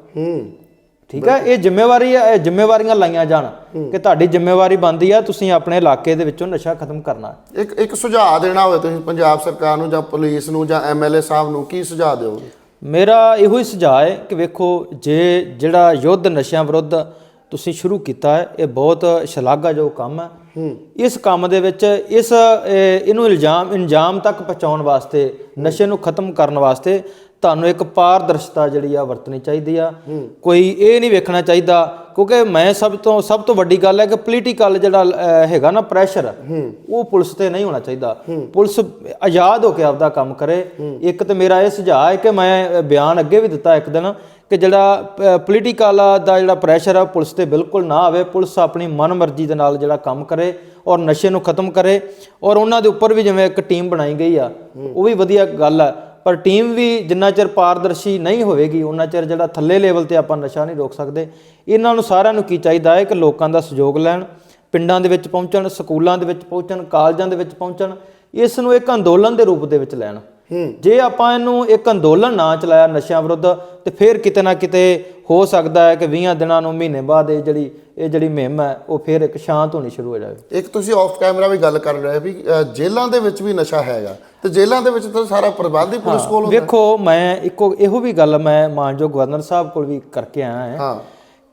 ਠੀਕ ਹੈ ਇਹ ਜ਼ਿੰਮੇਵਾਰੀ ਹੈ ਇਹ ਜ਼ਿੰਮੇਵਾਰੀਆਂ ਲਾਈਆਂ ਜਾਣ ਕਿ ਤੁਹਾਡੀ ਜ਼ਿੰਮੇਵਾਰੀ ਬਣਦੀ ਆ ਤੁਸੀਂ ਆਪਣੇ ਇਲਾਕੇ ਦੇ ਵਿੱਚੋਂ ਨਸ਼ਾ ਖਤਮ ਕਰਨਾ।
ਇੱਕ ਇੱਕ ਸੁਝਾਅ ਦੇਣਾ ਹੋਵੇ ਤੁਸੀਂ ਪੰਜਾਬ ਸਰਕਾਰ ਨੂੰ ਜਾਂ ਪੁਲਿਸ ਨੂੰ ਜਾਂ ਐਮਐਲਏ ਸਾਹਿਬ ਨੂੰ ਕੀ ਸੁਝਾਅ ਦਿਓਗੇ?
ਮੇਰਾ ਇਹੋ ਹੀ ਸੁਝਾਅ ਹੈ ਕਿ ਵੇਖੋ ਜੇ ਜਿਹੜਾ ਯੁੱਧ ਨਸ਼ਿਆਂ ਵਿਰੁੱਧ ਤੁਸੀਂ ਸ਼ੁਰੂ ਕੀਤਾ ਹੈ ਇਹ ਬਹੁਤ ਸ਼ਲਾਘਾਯੋਗ ਕੰਮ ਹੈ। ਇਸ ਕੰਮ ਦੇ ਵਿੱਚ ਇਸ ਇਹ- ਇਹਨੂੰ ਇਲਜ਼ਾਮ ਇੰਜਾਮ ਤੱਕ ਪਹੁੰਚਾਉਣ ਵਾਸਤੇ ਨਸ਼ੇ ਨੂੰ ਖਤਮ ਕਰਨ ਵਾਸਤੇ ਤੁਹਾਨੂੰ ਇੱਕ ਪਾਰਦਰਸ਼ਤਾ ਜਿਹੜੀ ਆ ਵਰਤਣੀ ਚਾਹੀਦੀ ਆ। ਕੋਈ ਇਹ ਨਹੀਂ ਵੇਖਣਾ ਚਾਹੀਦਾ ਕਿਉਂਕਿ ਮੈਂ ਸਭ ਤੋਂ ਸਭ ਤੋਂ ਵੱਡੀ ਗੱਲ ਹੈ ਕਿ ਪੋਲੀਟੀਕਲ ਜਿਹੜਾ ਹੈਗਾ ਨਾ ਪ੍ਰੈਸ਼ਰ ਉਹ ਪੁਲਿਸ ਤੇ ਨਹੀਂ ਹੋਣਾ ਚਾਹੀਦਾ। ਪੁਲਿਸ ਆਜ਼ਾਦ ਹੋ ਕੇ ਆਪਦਾ ਕੰਮ ਕਰੇ। ਇੱਕ ਤੇ ਮੇਰਾ ਇਹ ਸੁਝਾਅ ਹੈ ਕਿ ਮੈਂ ਬਿਆਨ ਅੱਗੇ ਵੀ ਦਿੱਤਾ ਇੱਕ ਦਿਨ ਕਿ ਜਿਹੜਾ ਪੋਲੀਟੀਕਲ ਦਾ ਜਿਹੜਾ ਪ੍ਰੈਸ਼ਰ ਆ ਪੁਲਿਸ ਤੇ ਬਿਲਕੁਲ ਨਾ ਆਵੇ। ਪੁਲਿਸ ਆਪਣੀ ਮਨਮਰਜ਼ੀ ਦੇ ਨਾਲ ਜਿਹੜਾ ਕੰਮ ਕਰੇ ਔਰ ਨਸ਼ੇ ਨੂੰ ਖਤਮ ਕਰੇ। ਔਰ ਉਹਨਾਂ ਦੇ ਉੱਪਰ ਵੀ ਜਿਵੇਂ ਇੱਕ ਟੀਮ ਬਣਾਈ ਗਈ ਆ ਉਹ ਵੀ ਵਧੀਆ ਗੱਲ ਆ। ਪਰ ਟੀਮ ਵੀ ਜਿੰਨਾ ਚਿਰ ਪਾਰਦਰਸ਼ੀ ਨਹੀਂ ਹੋਵੇਗੀ ਉਹਨਾਂ ਚਿਰ ਜਿਹੜਾ ਥੱਲੇ ਲੈਵਲ ਤੇ ਆਪਾਂ ਨਸ਼ਾ ਨਹੀਂ ਰੋਕ ਸਕਦੇ। ਇਹਨਾਂ ਨੂੰ ਸਾਰਿਆਂ ਨੂੰ ਕੀ ਚਾਹੀਦਾ ਹੈ? ਕਿ ਲੋਕਾਂ ਦਾ ਸਹਿਯੋਗ ਲੈਣ, ਪਿੰਡਾਂ ਦੇ ਵਿੱਚ ਪਹੁੰਚਣ, ਸਕੂਲਾਂ ਦੇ ਵਿੱਚ ਪਹੁੰਚਣ, ਕਾਲਜਾਂ ਦੇ ਵਿੱਚ ਪਹੁੰਚਣ, ਇਸ ਨੂੰ ਇੱਕ ਅੰਦੋਲਨ ਦੇ ਰੂਪ ਦੇ ਵਿੱਚ ਲੈਣ। ਜੇ ਆਪਾਂ ਇਹਨੂੰ ਇੱਕ ਅੰਦੋਲਨ ਨਾ ਚਲਾਇਆ ਨਸ਼ਿਆਂ ਵਿਰੁੱਧ ਤੇ ਫਿਰ ਕਿਤੇ ਨਾ ਕਿਤੇ ਹੋ ਸਕਦਾ ਹੈ ਕਿ 20 ਦਿਨਾਂ ਨੂੰ ਮਹੀਨੇ ਬਾਅਦ ਇਹ ਜਿਹੜੀ ਇਹ ਜਿਹੜੀ ਮੁਹਿੰਮ ਹੈ ਉਹ ਫਿਰ ਇੱਕ ਸ਼ਾਂਤ ਹੋਣੀ ਸ਼ੁਰੂ ਹੋ ਜਾਵੇ।
ਇੱਕ ਤੁਸੀਂ ਆਫ ਕੈਮਰਾ ਵੀ ਗੱਲ ਕਰ ਰਹੇ ਵੀ ਜੇਲ੍ਹਾਂ ਦੇ ਵਿੱਚ ਵੀ ਨਸ਼ਾ ਹੈਗਾ। ਤੇ ਜੇਲ੍ਹਾਂ ਦੇ ਵਿੱਚ ਤਾਂ ਸਾਰਾ ਪ੍ਰਬੰਧ ਹੀ ਪੁਲਿਸ ਕੋਲ ਹੁੰਦਾ।
ਵੇਖੋ ਮੈਂ ਇੱਕੋ ਇਹੋ ਵੀ ਗੱਲ ਮੈਂ ਮਾਨਯੋਗ ਗਵਰਨਰ ਸਾਹਿਬ ਕੋਲ ਵੀ ਕਰਕੇ ਆਇਆ ਹਾਂ।
ਹਾਂ।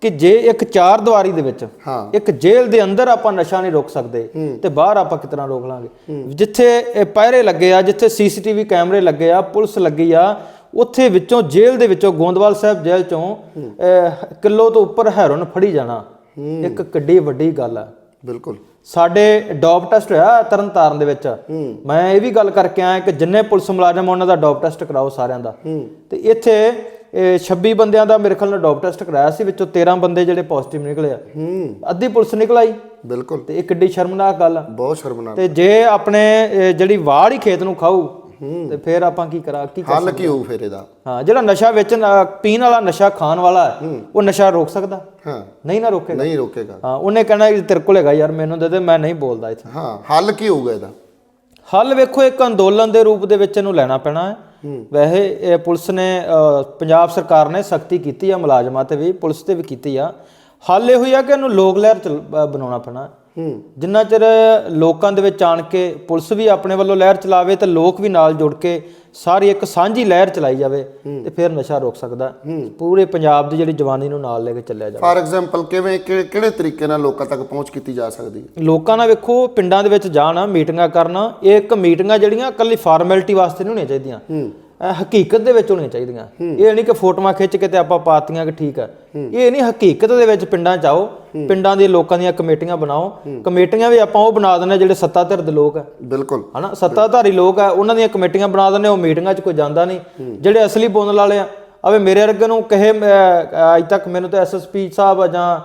ਕਿ ਜੇ ਇੱਕ ਚਾਰ ਦੀਵਾਰੀ ਦੇ ਵਿੱਚ
ਹਾਂ।
ਇੱਕ ਜੇਲ੍ਹ ਦੇ ਅੰਦਰ ਆਪਾਂ ਨਸ਼ਾ ਨਹੀਂ ਰੋਕ ਸਕਦੇ ਤੇ ਬਾਹਰ ਆਪਾਂ ਕਿਤਨਾ ਰੋਕ ਲਾਂਗੇ? ਜਿੱਥੇ ਇਹ ਪਹਿਰੇ ਲੱਗੇ ਆ ਜਿੱਥੇ ਸੀਸੀਟੀਵੀ ਕੈਮਰੇ ਲੱਗੇ ਆ ਪੁਲਿਸ ਲੱਗੀ ਆ ਉੱਥੇ ਵਿੱਚੋਂ ਜੇਲ੍ਹ ਦੇ ਵਿੱਚੋਂ ਗੋਂਦਵਾਲ ਸਾਹਿਬ ਜੇਲ੍ਹ ਚੋਂ ਕਿਲੋ ਤੋਂ ਉੱਪਰ ਹੈਰੋਨ ਫੜੀ ਜਾਣਾ। ਇੱਕ ਕਿੱਡੀ ਵੱਡੀ ਗੱਲ ਆ।
ਬਿਲਕੁਲ।
ਸਾਡੇ ਡੋਪ ਟੈਸਟ ਹੋਇਆ ਤਰਨਤਾਰਨ ਦੇ ਵਿੱਚ। ਮੈਂ ਇਹ ਵੀ ਗੱਲ ਕਰਕੇ ਆਇਆ ਕਿ ਜਿੰਨੇ ਪੁਲਿਸ ਮੁਲਾਜ਼ਮ ਉਹਨਾਂ ਦਾ ਡੋਪ ਟੈਸਟ ਕਰਾਓ ਸਾਰਿਆਂ ਦਾ। ਤੇ ਇੱਥੇ 26 ਬੰਦਿਆਂ ਦਾ ਮੇਰੇ ਖਿਆਲ ਨਾਲ ਡੋਪ ਟੈਸਟ ਕਰਾਇਆ ਸੀ ਵਿੱਚੋਂ 13 ਬੰਦੇ ਜਿਹੜੇ ਪੋਜ਼ਿਟਿਵ ਨਿਕਲੇ ਆ।
ਹੂੰ।
ਅੱਧੀ ਪੁਲਿਸ ਨਿਕਲ ਆਈ।
ਬਿਲਕੁਲ।
ਤੇ ਇਹ ਕਿੱਡੀ ਸ਼ਰਮਨਾਕ ਗੱਲ ਆ।
ਬਹੁਤ ਸ਼ਰਮਨਾਕ
ਤੇ ਜੇ ਆਪਣੇ ਜਿਹੜੀ ਵਾੜ ਹੀ ਖੇਤ ਨੂੰ ਖਾਊ ਤੇ ਫਿਰ ਆਪਾਂ ਕੀ ਕਰਾਂ ਕੀ ਕਰ
ਹੱਲ ਕੀ ਹੋਊ ਫਿਰ ਇਹਦਾ?
ਹਾਂ ਜਿਹੜਾ ਨਸ਼ਾ ਵੇਚਣ ਪੀਣ ਵਾਲਾ ਨਸ਼ਾ ਖਾਣ ਵਾਲਾ ਹੈ, ਉਹ ਨਸ਼ਾ ਰੋਕ ਸਕਦਾ?
ਹਾਂ।
ਨਹੀਂ ਨਾ ਰੋਕੇਗਾ।
ਨਹੀਂ ਰੋਕੇਗਾ।
ਹਾਂ ਉਹਨੇ ਕਹਿਣਾ ਤੇਰੇ ਕੋਲ ਹੈਗਾ ਯਾਰ ਮੈਨੂੰ ਦੇ ਦੇ ਮੈਂ ਨਹੀਂ ਬੋਲਦਾ ਇੱਥੇ।
ਹਾਂ ਹੱਲ ਕੀ ਹੋਊਗਾ ਇਹਦਾ?
ਹੱਲ ਵੇਖੋ ਇੱਕ ਅੰਦੋਲਨ ਦੇ ਰੂਪ ਦੇ ਵਿੱਚ ਇਹਨੂੰ ਲੈਣਾ ਪੈਣਾ ਹੈ। ਵੈਸੇ ਇਹ ਪੁਲਿਸ ਨੇ ਪੰਜਾਬ ਸਰਕਾਰ ਨੇ ਸਖਤੀ ਕੀਤੀ ਆ ਮੁਲਾਜ਼ਮਾਂ ਤੇ ਵੀ, ਪੁਲਿਸ ਤੇ ਵੀ ਕੀਤੀ ਆ। ਹੱਲ ਇਹੋ ਹੀ ਆ ਕਿ ਇਹਨੂੰ ਲੋਕ ਲਹਿਰ ਚਲ- ਬਣਾਉਣਾ ਪੈਣਾ। ਜਿੰਨਾ ਚਿਰ ਲੋਕਾਂ ਦੇ ਵਿੱਚ ਆਣ ਕੇ ਪੁਲਿਸ ਵੀ ਆਪਣੇ ਵੱਲੋਂ ਲਹਿਰ ਚਲਾਵੇ ਤੇ ਲੋਕ ਵੀ ਨਾਲ ਜੁੜ ਕੇ ਸਾਰੀ ਇੱਕ ਸਾਂਝੀ ਲਹਿਰ ਚਲਾਈ ਜਾਵੇ ਤੇ ਫਿਰ ਨਸ਼ਾ ਰੁਕ ਸਕਦਾ। ਪੂਰੇ ਪੰਜਾਬ ਦੀ ਜਿਹੜੀ ਜਵਾਨੀ ਨੂੰ ਨਾਲ ਲੈ ਕੇ ਚੱਲਿਆ ਜਾਵੇ।
ਫਾਰ ਐਗਜ਼ਾਮਪਲ ਕਿਵੇਂ ਕਿਹੜੇ ਤਰੀਕੇ ਨਾਲ ਲੋਕਾਂ ਤੱਕ ਪਹੁੰਚ ਕੀਤੀ ਜਾ ਸਕਦੀ ਹੈ?
ਲੋਕਾਂ ਨਾਲ ਵੇਖੋ ਪਿੰਡਾਂ ਦੇ ਵਿੱਚ ਜਾਣਾ ਮੀਟਿੰਗਾਂ ਕਰਨਾ ਇਹ ਇੱਕ ਮੀਟਿੰਗਾਂ ਜਿਹੜੀਆਂ ਇਕੱਲੀ ਫਾਰਮੈਲਿਟੀ ਵਾਸਤੇ ਨਹੀਂ ਹੋਣੀਆਂ ਚਾਹੀਦੀਆਂ। ਇਹ ਹਕੀਕਤ ਦੇ ਵਿੱਚ ਹੋਣੀਆਂ ਚਾਹੀਦੀਆਂ। ਇਹ ਨਹੀਂ ਕਿ ਫੋਟੋਆਂ ਖਿੱਚ ਕੇ ਤੇ ਆਪਾਂ ਪਾਤੀਆਂ ਕਿ ਠੀਕ ਹੈ। ਇਹ ਨਹੀਂ ਹਕੀਕਤ ਦੇ ਵਿੱਚ ਪਿੰਡਾਂ ਚ ਆਓ ਪਿੰਡਾਂ ਦੇ ਲੋਕਾਂ ਦੀਆਂ ਕਮੇਟੀਆਂ ਬਣਾਓ। ਕਮੇਟੀਆਂ ਵੀ ਆਪਾਂ ਉਹ ਬਣਾ ਦਿੰਦੇ ਜਿਹੜੇ ਸੱਤਾਧਿਰ ਦੇ ਲੋਕ ਆ।
ਬਿਲਕੁਲ।
ਹਨਾ? ਸੱਤਾਧਾਰੀ ਲੋਕ ਆ ਉਹਨਾਂ ਦੀਆਂ ਕਮੇਟੀਆਂ ਬਣਾ ਦਿੰਦੇ ਉਹ ਮੀਟਿੰਗਾਂ 'ਚ ਕੋਈ ਜਾਂਦਾ ਨਹੀਂ। ਜਿਹੜੇ ਅਸਲੀ ਬੋਲਣ ਵਾਲੇ ਆ ਅਵੇ ਮੇਰੇ ਵਰਗੇ ਨੂੰ ਕਹੇ ਅੱਜ ਤੱਕ ਮੈਨੂੰ ਤਾਂ ਐਸਐਸਪੀ ਸਾਹਿਬ ਜਾਂ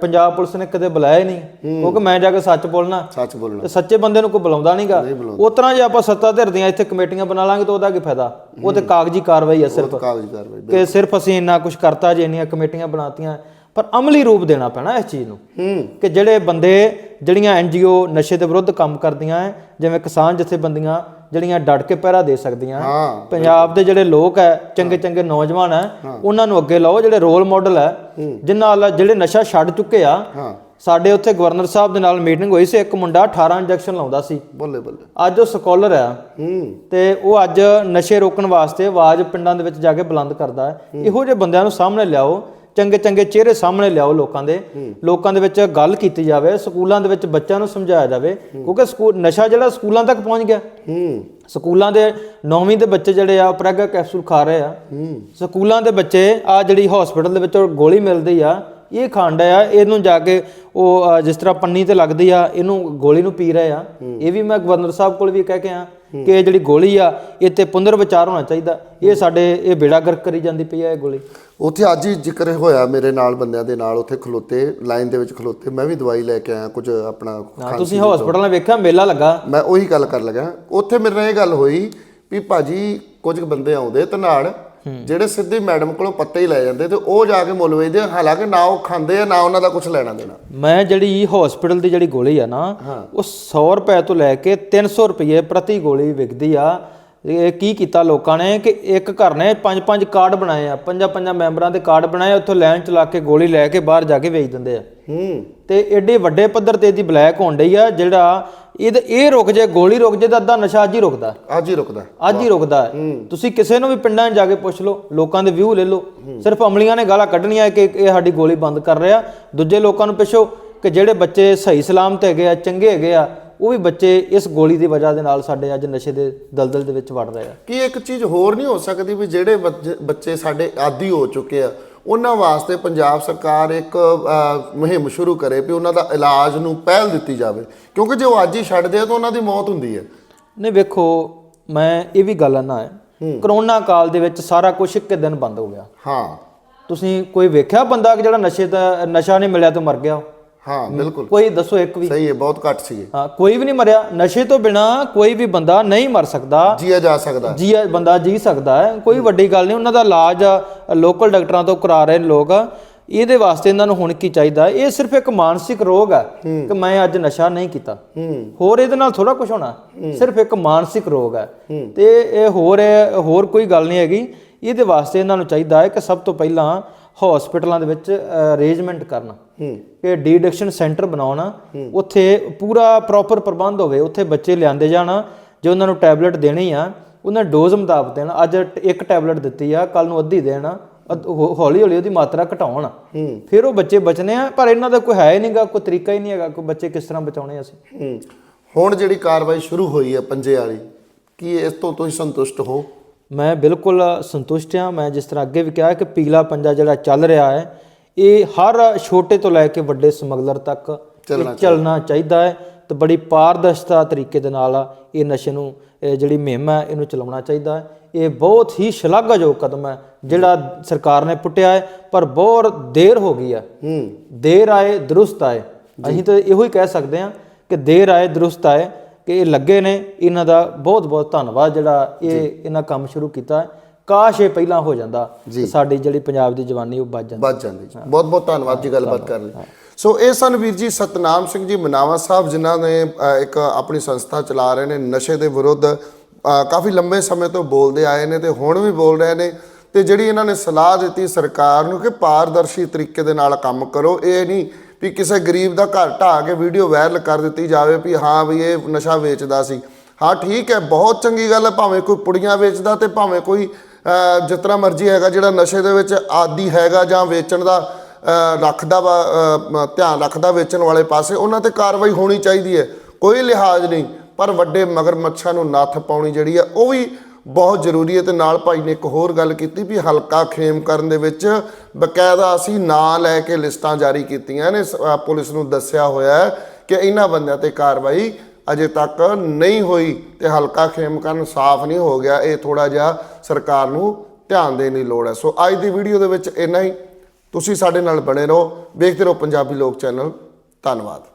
ਪੰਜਾਬ ਪੁਲਿਸ ਨੇ ਕਦੇ ਬੁਲਾਇਆ ਹੀ ਨਹੀਂ। ਕਿਉਂਕਿ ਮੈਂ ਜਾ ਕੇ ਸੱਚ ਬੋਲਣਾ।
ਸੱਚ ਬੋਲਣਾ।
ਸੱਚੇ ਬੰਦੇ ਨੂੰ ਕੋਈ ਬੁਲਾਉਂਦਾ ਨਹੀਂਗਾ ਉਸ ਤਰ੍ਹਾਂ ਜੇ ਆਪਾਂ ਸੱਤਾ ਧਿਰ ਦੀਆਂ ਇੱਥੇ ਕਮੇਟੀਆਂ ਬਣਾ ਲਾਂਗੇ ਤਾਂ ਉਹਦਾ ਕੀ ਫਾਇਦਾ? ਉਹ ਤੇ ਕਾਗਜ਼ੀ ਕਾਰਵਾਈ ਹੈ ਸਿਰਫ।
ਕਾਗਜ਼ ਕਾਰਵਾਈ
ਕਿ ਸਿਰਫ ਅਸੀਂ ਇੰਨਾ ਕੁਝ ਕਰਤਾ ਜੇ ਇੰਨੀਆਂ ਕਮੇਟੀਆਂ ਬਣਾਤੀਆਂ। ਪਰ ਅਮਲੀ ਰੂਪ ਦੇਣਾ ਪੈਣਾ ਇਸ ਚੀਜ਼ ਨੂੰ।
ਹੂੰ।
ਕਿ ਜਿਹੜੇ ਬੰਦੇ ਜਿਹੜੀਆਂ ਐਨਜੀਓ ਨਸ਼ੇ ਦੇ ਵਿਰੁੱਧ ਕੰਮ ਕਰਦੀਆਂ ਹੈ ਜਿਵੇਂ ਕਿਸਾਨ ਜਥੇਬੰਦੀਆਂ ਜਿਹੜੀਆਂ ਡਟ ਕੇ ਪਹਿਰਾ ਦੇ ਸਕਦੀਆਂ ਪੰਜਾਬ ਦੇ ਜਿਹੜੇ ਲੋਕ ਹੈ ਚੰਗੇ ਚੰਗੇ ਨੌਜਵਾਨ ਹੈ। ਉਹਨਾਂ ਨੂੰ ਅੱਗੇ ਲਾਓ ਜਿਹੜੇ ਰੋਲ ਮਾਡਲ ਹੈ। ਜਿਨ੍ਹਾਂ ਨਾਲ ਜਿਹੜੇ ਨਸ਼ਾ ਛੱਡ ਚੁੱਕੇ ਆ
ਹਾਂ।
ਸਾਡੇ ਉੱਥੇ ਗਵਰਨਰ ਸਾਹਿਬ ਦੇ ਨਾਲ ਮੀਟਿੰਗ ਹੋਈ ਸੀ ਇੱਕ ਮੁੰਡਾ 18 ਇੰਜੈਕਸ਼ਨ ਲਾਉਂਦਾ ਸੀ।
ਬੱਲੇ ਬੱਲੇ।
ਅੱਜ ਉਹ ਸਕਾਲਰ ਆ
ਹੂੰ।
ਤੇ ਉਹ ਅੱਜ ਨਸ਼ੇ ਰੋਕਣ ਵਾਸਤੇ ਆਵਾਜ਼ ਪਿੰਡਾਂ ਦੇ ਵਿੱਚ ਜਾ ਕੇ ਬੁਲੰਦ ਕਰਦਾ ਹੈ। ਇਹੋ ਜਿਹੇ ਬੰਦਿਆਂ ਨੂੰ ਸਾਹਮਣੇ ਲਿਆਓ ਚੰਗੇ ਚੰਗੇ ਚਿਹਰੇ ਸਾਹਮਣੇ ਲਿਆਓ ਲੋਕਾਂ ਦੇ। ਲੋਕਾਂ ਦੇ ਵਿੱਚ ਗੱਲ ਕੀਤੀ ਜਾਵੇ ਸਕੂਲਾਂ ਦੇ ਵਿੱਚ ਬੱਚਿਆਂ ਨੂੰ ਸਮਝਾਇਆ ਜਾਵੇ ਕਿਉਂਕਿ ਸਕੂਲ ਨਸ਼ਾ ਜਿਹੜਾ ਸਕੂਲਾਂ ਤੱਕ ਪਹੁੰਚ ਗਿਆ।
ਹੂੰ।
ਸਕੂਲਾਂ ਦੇ 9ਵੀਂ ਦੇ ਬੱਚੇ ਜਿਹੜੇ ਆ ਪ੍ਰੈਗਾ ਕੈਪਸੂਲ ਖਾ ਰਹੇ ਆ। ਸਕੂਲਾਂ ਦੇ ਬੱਚੇ ਆ ਜਿਹੜੀ ਹਸਪੀਟਲ ਦੇ ਵਿੱਚ ਗੋਲੀ ਮਿਲਦੀ ਆ ਇਹ ਖਾਂਡ ਆ ਇਹਨੂੰ ਜਾ ਕੇ ਉਹ ਜਿਸ ਤਰ੍ਹਾਂ ਪੰਨੀ ਤੇ ਲੱਗਦੀ ਆ ਇਹਨੂੰ ਗੋਲੀ ਨੂੰ ਪੀ ਰਹੇ ਆ। ਇਹ ਵੀ ਮੈਂ ਗਵਰਨਰ ਸਾਹਿਬ ਕੋਲ ਵੀ ਕਹਿ ਕੇ ਆ ਕਿ ਇਹ ਜਿਹੜੀ ਗੋਲੀ ਆ ਇਹ ਤੇ ਪੁਨਰ ਵਿਚਾਰ ਹੋਣਾ ਚਾਹੀਦਾ। ਇਹ ਸਾਡੇ ਇਹ ਬੇੜਾ ਗਰਕ ਕਰੀ ਜਾਂਦੀ ਪਈ ਆ ਇਹ ਗੋਲੀ।
ਉੱਥੇ ਅੱਜ ਹੀ ਜ਼ਿਕਰ ਹੋਇਆ ਮੇਰੇ ਨਾਲ ਬੰਦਿਆਂ ਦੇ ਨਾਲ ਉੱਥੇ ਖਲੋਤੇ ਲਾਈਨ ਦੇ ਵਿੱਚ ਖਲੋਤੇ ਮੈਂ ਵੀ ਦਵਾਈ ਲੈ ਕੇ ਆਇਆ ਕੁਝ ਆਪਣਾ
ਹਾਂ, ਤੁਸੀਂ ਹਸਪੀਟਲ ਨਾਲ ਵੇਖਿਆ ਮੇਲਾ ਲੱਗਾ?
ਮੈਂ ਉਹੀ ਗੱਲ ਕਰ ਲਗਾ ਉੱਥੇ ਮੇਰੇ ਨਾਲ ਇਹ ਗੱਲ ਹੋਈ ਵੀ ਭਾਜੀ ਕੁਝ ਬੰਦੇ ਆਉਂਦੇ ਨਾਲ ਜਿਹੜੇ ਸਿੱਧੀ ਮੈਡਮ ਕੋਲੋਂ ਪੱਤੇ ਹੀ ਲੈ ਜਾਂਦੇ ਤੇ ਉਹ ਜਾ ਕੇ ਮੁੱਲ ਵੇਚਦੇ ਆ। ਹਾਲਾਂਕਿ ਨਾ ਉਹ ਖਾਂਦੇ ਆ ਨਾ ਉਹਨਾਂ ਦਾ ਕੁਝ ਲੈਣਾ ਦੇਣਾ।
ਮੈਂ ਜਿਹੜੀ ਹਸਪੀਟਲ ਦੀ ਜਿਹੜੀ ਗੋਲੀ ਆ ਨਾ ਉਹ 100 ਰੁਪਏ ਤੋਂ ਲੈ ਕੇ 300 ਰੁਪਏ ਪ੍ਰਤੀ ਗੋਲੀ ਵਿਕਦੀ ਆ। ਇਹ ਕੀ ਕੀਤਾ ਲੋਕਾਂ ਨੇ ਕਿ ਇੱਕ ਘਰ ਨੇ ਪੰਜ ਪੰਜ ਕਾਰਡ ਬਣਾਏ ਆ ਪੰਜਾਂ ਪੰਜਾਂ ਮੈਂਬਰਾਂ ਦੇ ਕਾਰਡ ਬਣਾਏ ਉੱਥੋਂ ਲਾਈਨ ਚਲਾ ਕੇ ਗੋਲੀ ਲੈ ਕੇ ਬਾਹਰ ਜਾ ਕੇ ਵੇਚ ਦਿੰਦੇ ਆ।
ਹੂੰ।
ਤੇ ਐਡੇ ਵੱਡੇ ਪੱਧਰ ਤੇ ਇਹਦੀ ਬਲੈਕ ਹੋਣ ਡਈ ਆ ਜਿਹੜਾ ਇਹ ਇਹ ਰੁਕ ਜੇ ਗੋਲੀ ਰੁਕ ਜੇ ਤਾਂ ਅੱਧਾ ਨਸ਼ਾ ਅੱਜ ਹੀ ਰੁਕਦਾ।
ਅੱਜ ਹੀ ਰੁਕਦਾ।
ਅੱਜ ਹੀ ਰੁਕਦਾ। ਤੁਸੀਂ ਕਿਸੇ ਨੂੰ ਵੀ ਪਿੰਡਾਂ 'ਚ ਜਾ ਕੇ ਪੁੱਛ ਲਓ ਲੋਕਾਂ ਦੇ ਵਿਊ ਲੈ ਲਓ। ਸਿਰਫ ਅਮਲੀਆਂ ਨੇ ਗਾਲਾਂ ਕੱਢਣੀਆਂ ਕਿ ਇਹ ਸਾਡੀ ਗੋਲੀ ਬੰਦ ਕਰ ਰਿਹਾ। ਦੂਜੇ ਲੋਕਾਂ ਨੂੰ ਪੁੱਛੋ ਕਿ ਜਿਹੜੇ ਬੱਚੇ ਸਹੀ ਸਲਾਮਤ ਹੈਗੇ ਆ ਚੰਗੇ ਹੈਗੇ ਆ ਉਹ ਵੀ ਬੱਚੇ ਇਸ ਗੋਲੀ ਦੀ ਵਜ੍ਹਾ ਦੇ ਨਾਲ ਸਾਡੇ ਅੱਜ ਨਸ਼ੇ ਦੇ ਦਲਦਲ ਦੇ ਵਿੱਚ ਵੜ ਰਹੇ ਆ।
ਕੀ ਇੱਕ ਚੀਜ਼ ਹੋਰ ਨਹੀਂ ਹੋ ਸਕਦੀ ਵੀ ਜਿਹੜੇ ਬੱਚੇ- ਸਾਡੇ ਆਦੀ ਹੋ ਚੁੱਕੇ ਆ ਉਹਨਾਂ ਵਾਸਤੇ ਪੰਜਾਬ ਸਰਕਾਰ ਇੱਕ ਮੁਹਿੰਮ ਸ਼ੁਰੂ ਕਰੇ ਵੀ ਉਹਨਾਂ ਦਾ ਇਲਾਜ ਨੂੰ ਪਹਿਲ ਦਿੱਤੀ ਜਾਵੇ ਕਿਉਂਕਿ ਜੇ ਉਹ ਅੱਜ ਹੀ ਛੱਡਦੇ ਆ ਤਾਂ ਉਹਨਾਂ ਦੀ ਮੌਤ ਹੁੰਦੀ ਹੈ।
ਨਹੀਂ ਵੇਖੋ ਮੈਂ ਇਹ ਵੀ ਗੱਲ ਨਾ ਹੈ ਕਰੋਨਾ ਕਾਲ ਦੇ ਵਿੱਚ ਸਾਰਾ ਕੁਝ ਇੱਕ ਦਿਨ ਬੰਦ ਹੋ ਗਿਆ।
ਹਾਂ।
ਤੁਸੀਂ ਕੋਈ ਵੇਖਿਆ ਬੰਦਾ ਕਿ ਜਿਹੜਾ ਨਸ਼ੇ ਦਾ ਨਸ਼ਾ ਨਹੀਂ ਮਿਲਿਆ ਤੋਂ ਮਰ ਗਿਆ?
ਹਾਂ ਬਿਲਕੁਲ।
ਕੋਈ ਦੱਸੋ ਇੱਕ ਵੀ।
ਸਹੀ ਹੈ ਬਹੁਤ ਘੱਟ ਸੀਗੇ
ਹਾਂ ਕੋਈ ਵੀ ਨਹੀਂ ਮਰਿਆ। ਨਸ਼ੇ ਤੋਂ ਬਿਨਾ ਕੋਈ ਵੀ ਬੰਦਾ ਨਹੀਂ ਮਰ ਸਕਦਾ।
ਜੀਆ ਜਾ ਸਕਦਾ।
ਜੀ ਬੰਦਾ ਜੀ ਸਕਦਾ ਹੈ। ਕੋਈ ਵੱਡੀ ਗੱਲ ਨਹੀਂ ਉਹਨਾਂ ਦਾ ਇਲਾਜ ਲੋਕਲ ਡਾਕਟਰਾਂ ਤੋਂ ਕਰਾ ਰਹੇ ਨੇ ਲੋਕ। ਇਹਦੇ ਵਾਸਤੇ ਇਹਨਾਂ ਨੂੰ ਹੁਣ ਕੀ ਚਾਹੀਦਾ ਇਹ ਸਿਰਫ ਇੱਕ ਮਾਨਸਿਕ ਰੋਗ ਹੈ ਕਿ ਮੈਂ ਅੱਜ ਨਸ਼ਾ ਨਹੀਂ ਕੀਤਾ। ਹੋਰ ਇਹਦੇ ਨਾਲ ਥੋੜਾ ਕੁਝ ਹੋਣਾ। ਸਿਰਫ ਇੱਕ ਮਾਨਸਿਕ ਰੋਗ ਹੈ। ਤੇ ਇਹ ਹੋਰ ਹੋਰ ਕੋਈ ਗੱਲ ਨਹੀਂ ਹੈਗੀ। ਇਹਦੇ ਵਾਸਤੇ ਇਹਨਾਂ ਨੂੰ ਚਾਹੀਦਾ ਹੈ ਕਿ ਸਭ ਤੋਂ ਪਹਿਲਾਂ ਹਸਪੀਟਲਾਂ ਦੇ ਵਿੱਚ ਅਰੇਂਜਮੈਂਟ ਕਰਨਾ। ਕਿ ਡੀ ਐਡਿਕਸ਼ਨ ਸੈਂਟਰ ਬਣਾਉਣਾ। ਉੱਥੇ ਪੂਰਾ ਪ੍ਰੋਪਰ ਪ੍ਰਬੰਧ ਹੋਵੇ ਉੱਥੇ ਬੱਚੇ ਲਿਆਂਦੇ ਜਾਣ ਜੇ ਉਹਨਾਂ ਨੂੰ ਟੈਬਲੇਟ ਦੇਣੀ ਆ ਉਹਨਾਂ ਡੋਜ਼ ਮੁਤਾਬਕ ਦੇਣ। ਅੱਜ ਇੱਕ ਟੈਬਲੇਟ ਦਿੱਤੀ ਆ ਕੱਲ ਨੂੰ ਅੱਧੀ ਦੇਣ। ਹੌਲੀ ਹੌਲੀ ਉਹਦੀ ਮਾਤਰਾ ਘਟਾਉਣ। ਫਿਰ ਉਹ ਬੱਚੇ ਬਚਨੇ ਆ ਪਰ ਇਹਨਾਂ ਦਾ ਕੋਈ ਹੈ ਹੀ ਨਹੀਂਗਾ ਕੋਈ ਤਰੀਕਾ ਹੀ ਨਹੀਂ ਹੈਗਾ ਕੋਈ ਬੱਚੇ ਕਿਸ ਤਰ੍ਹਾਂ ਬਚਾਉਣੇ ਅਸੀਂ।
ਹੁਣ ਜਿਹੜੀ ਕਾਰਵਾਈ ਸ਼ੁਰੂ ਹੋਈ ਹੈ ਪੰਜੇ ਵਾਲੀ ਕੀ ਇਸ ਤੋਂ ਤੁਸੀਂ ਸੰਤੁਸ਼ਟ ਹੋ?
ਮੈਂ ਬਿਲਕੁਲ ਸੰਤੁਸ਼ਟ ਹਾਂ। ਮੈਂ ਜਿਸ ਤਰ੍ਹਾਂ ਅੱਗੇ ਵੀ ਕਿਹਾ ਕਿ ਪੀਲਾ ਪੰਜਾ ਜਿਹੜਾ ਚੱਲ ਰਿਹਾ ਹੈ ਇਹ ਹਰ ਛੋਟੇ ਤੋਂ ਲੈ ਕੇ ਵੱਡੇ ਸਮਗਲਰ ਤੱਕ ਚੱਲਣਾ ਚਾਹੀਦਾ। ਹੈ ਤੇ ਬੜੀ ਪਾਰਦਰਸ਼ਤਾ ਤਰੀਕੇ ਦੇ ਨਾਲ ਇਹ ਨਸ਼ੇ ਨੂੰ ਜਿਹੜੀ ਮੁਹਿੰਮ ਹੈ ਇਹਨੂੰ ਚਲਾਉਣਾ ਚਾਹੀਦਾ ਹੈ। ਇਹ ਬਹੁਤ ਹੀ ਸ਼ਲਾਘਾਯੋਗ ਕਦਮ ਹੈ ਜਿਹੜਾ ਸਰਕਾਰ ਨੇ ਪੁੱਟਿਆ ਹੈ ਪਰ ਬਹੁਤ ਦੇਰ ਹੋ ਗਈ ਹੈ।
ਹੂੰ।
ਦੇਰ ਆਏ ਦਰੁਸਤ ਆਏ। ਅਸੀਂ ਤਾਂ ਇਹੋ ਹੀ ਕਹਿ ਸਕਦੇ ਹਾਂ ਕਿ ਦੇਰ ਆਏ ਦਰੁਸਤ ਆਏ। ਕਿ ਇਹ ਲੱਗੇ ਨੇ ਇਹਨਾਂ ਦਾ ਬਹੁਤ ਬਹੁਤ ਧੰਨਵਾਦ ਜਿਹੜਾ ਇਹ ਇਹਨਾਂ ਕੰਮ ਸ਼ੁਰੂ ਕੀਤਾ। ਕਾਸ਼ ਇਹ ਪਹਿਲਾਂ ਹੋ ਜਾਂਦਾ ਸਾਡੀ ਜਿਹੜੀ ਪੰਜਾਬ ਦੀ ਜਵਾਨੀ ਉਹ ਬਚ ਜਾਂਦੀ।
ਬਚ ਜਾਂਦੀ ਬਹੁਤ ਬਹੁਤ ਧੰਨਵਾਦ ਜੀ ਗੱਲਬਾਤ ਕਰਨ ਲਈ। ਸੋ ਇਹ ਸਨ ਵੀਰ ਜੀ ਸਤਨਾਮ ਸਿੰਘ ਜੀ ਮਨਾਵਾ ਸਾਹਿਬ ਜਿਨ੍ਹਾਂ ਨੇ ਇੱਕ ਆਪਣੀ ਸੰਸਥਾ ਚਲਾ ਰਹੇ ਨੇ ਨਸ਼ੇ ਦੇ ਵਿਰੁੱਧ। ਕਾਫੀ ਲੰਬੇ ਸਮੇਂ ਤੋਂ ਬੋਲਦੇ ਆਏ ਨੇ ਤੇ ਹੁਣ ਵੀ ਬੋਲ ਰਹੇ ਨੇ। ਤੇ ਜਿਹੜੀ ਇਹਨਾਂ ਨੇ ਸਲਾਹ ਦਿੱਤੀ ਸਰਕਾਰ ਨੂੰ ਕਿ ਪਾਰਦਰਸ਼ੀ ਤਰੀਕੇ ਦੇ ਨਾਲ ਕੰਮ ਕਰੋ ਇਹ ਨਹੀਂ ਵੀ ਕਿਸੇ ਗਰੀਬ ਦਾ ਘਰ ਢਾਹ ਕੇ ਵੀਡੀਓ ਵਾਇਰਲ ਕਰ ਦਿੱਤੀ ਜਾਵੇ ਵੀ ਹਾਂ ਵੀ ਇਹ ਨਸ਼ਾ ਵੇਚਦਾ ਸੀ। ਹਾਂ ਠੀਕ ਹੈ ਬਹੁਤ ਚੰਗੀ ਗੱਲ ਹੈ ਭਾਵੇਂ ਕੋਈ ਪੁੜੀਆਂ ਵੇਚਦਾ ਤੇ ਭਾਵੇਂ ਕੋਈ ਅ, ਜਿਸ ਮਰਜ਼ੀ ਹੈਗਾ ਜਿਹੜਾ ਨਸ਼ੇ ਦੇ ਵਿੱਚ ਆਦੀ ਹੈਗਾ ਜਾਂ ਵੇਚਣ ਦਾ ਰੱਖਦਾ ਵਾ ਧਿਆਨ ਰੱਖਦਾ ਵੇਚਣ ਵਾਲੇ ਪਾਸੇ ਉਹਨਾਂ ਤੇ ਕਾਰਵਾਈ ਹੋਣੀ ਚਾਹੀਦੀ ਹੈ। ਕੋਈ ਲਿਹਾਜ਼ ਨਹੀਂ ਪਰ ਵੱਡੇ ਮਗਰ ਮੱਛਾਂ ਨੂੰ ਨੱਥ ਪਾਉਣੀ ਜਿਹੜੀ ਆ ਉਹ ਵੀ ਬਹੁਤ ਜ਼ਰੂਰੀ ਹੈ ਤੇ ਨਾਲ ਭਾਈ ਨੇ ਇੱਕ ਹੋਰ ਗੱਲ ਕੀਤੀ ਵੀ ਹਲਕਾ ਖੇਮ ਕਰਨ ਦੇ ਵਿੱਚ ਬਕਾਇਦਾ ਅਸੀਂ ਨਾਂ ਲੈ ਕੇ ਲਿਸਟਾਂ ਜਾਰੀ ਕੀਤੀਆਂ ਨੇ, ਸ- ਪੁਲਿਸ ਨੂੰ ਦੱਸਿਆ ਹੋਇਆ ਹੈ ਕਿ ਇਹਨਾਂ ਬੰਦਿਆਂ ਤੇ ਕਾਰਵਾਈ ਅਜੇ ਤੱਕ ਨਹੀਂ ਹੋਈ ਤੇ ਹਲਕਾ ਖੇਮ ਕਰਨ ਸਾਫ਼ ਨਹੀਂ ਹੋ ਗਿਆ। ਇਹ ਥੋੜਾ ਜਿਹਾ ਸਰਕਾਰ ਨੂੰ ਧਿਆਨ ਦੇਣ ਦੀ ਲੋੜ ਹੈ। ਸੋ ਅੱਜ ਦੀ ਵੀਡੀਓ ਦੇ ਵਿੱਚ ਇੰਨਾ ਹੀ। ਤੁਸੀਂ ਸਾਡੇ ਨਾਲ ਬਣੇ ਰਹੋ। ਵੇਖਦੇ ਰਹੋ ਪੰਜਾਬੀ ਲੋਕ ਚੈਨਲ। ਧੰਨਵਾਦ।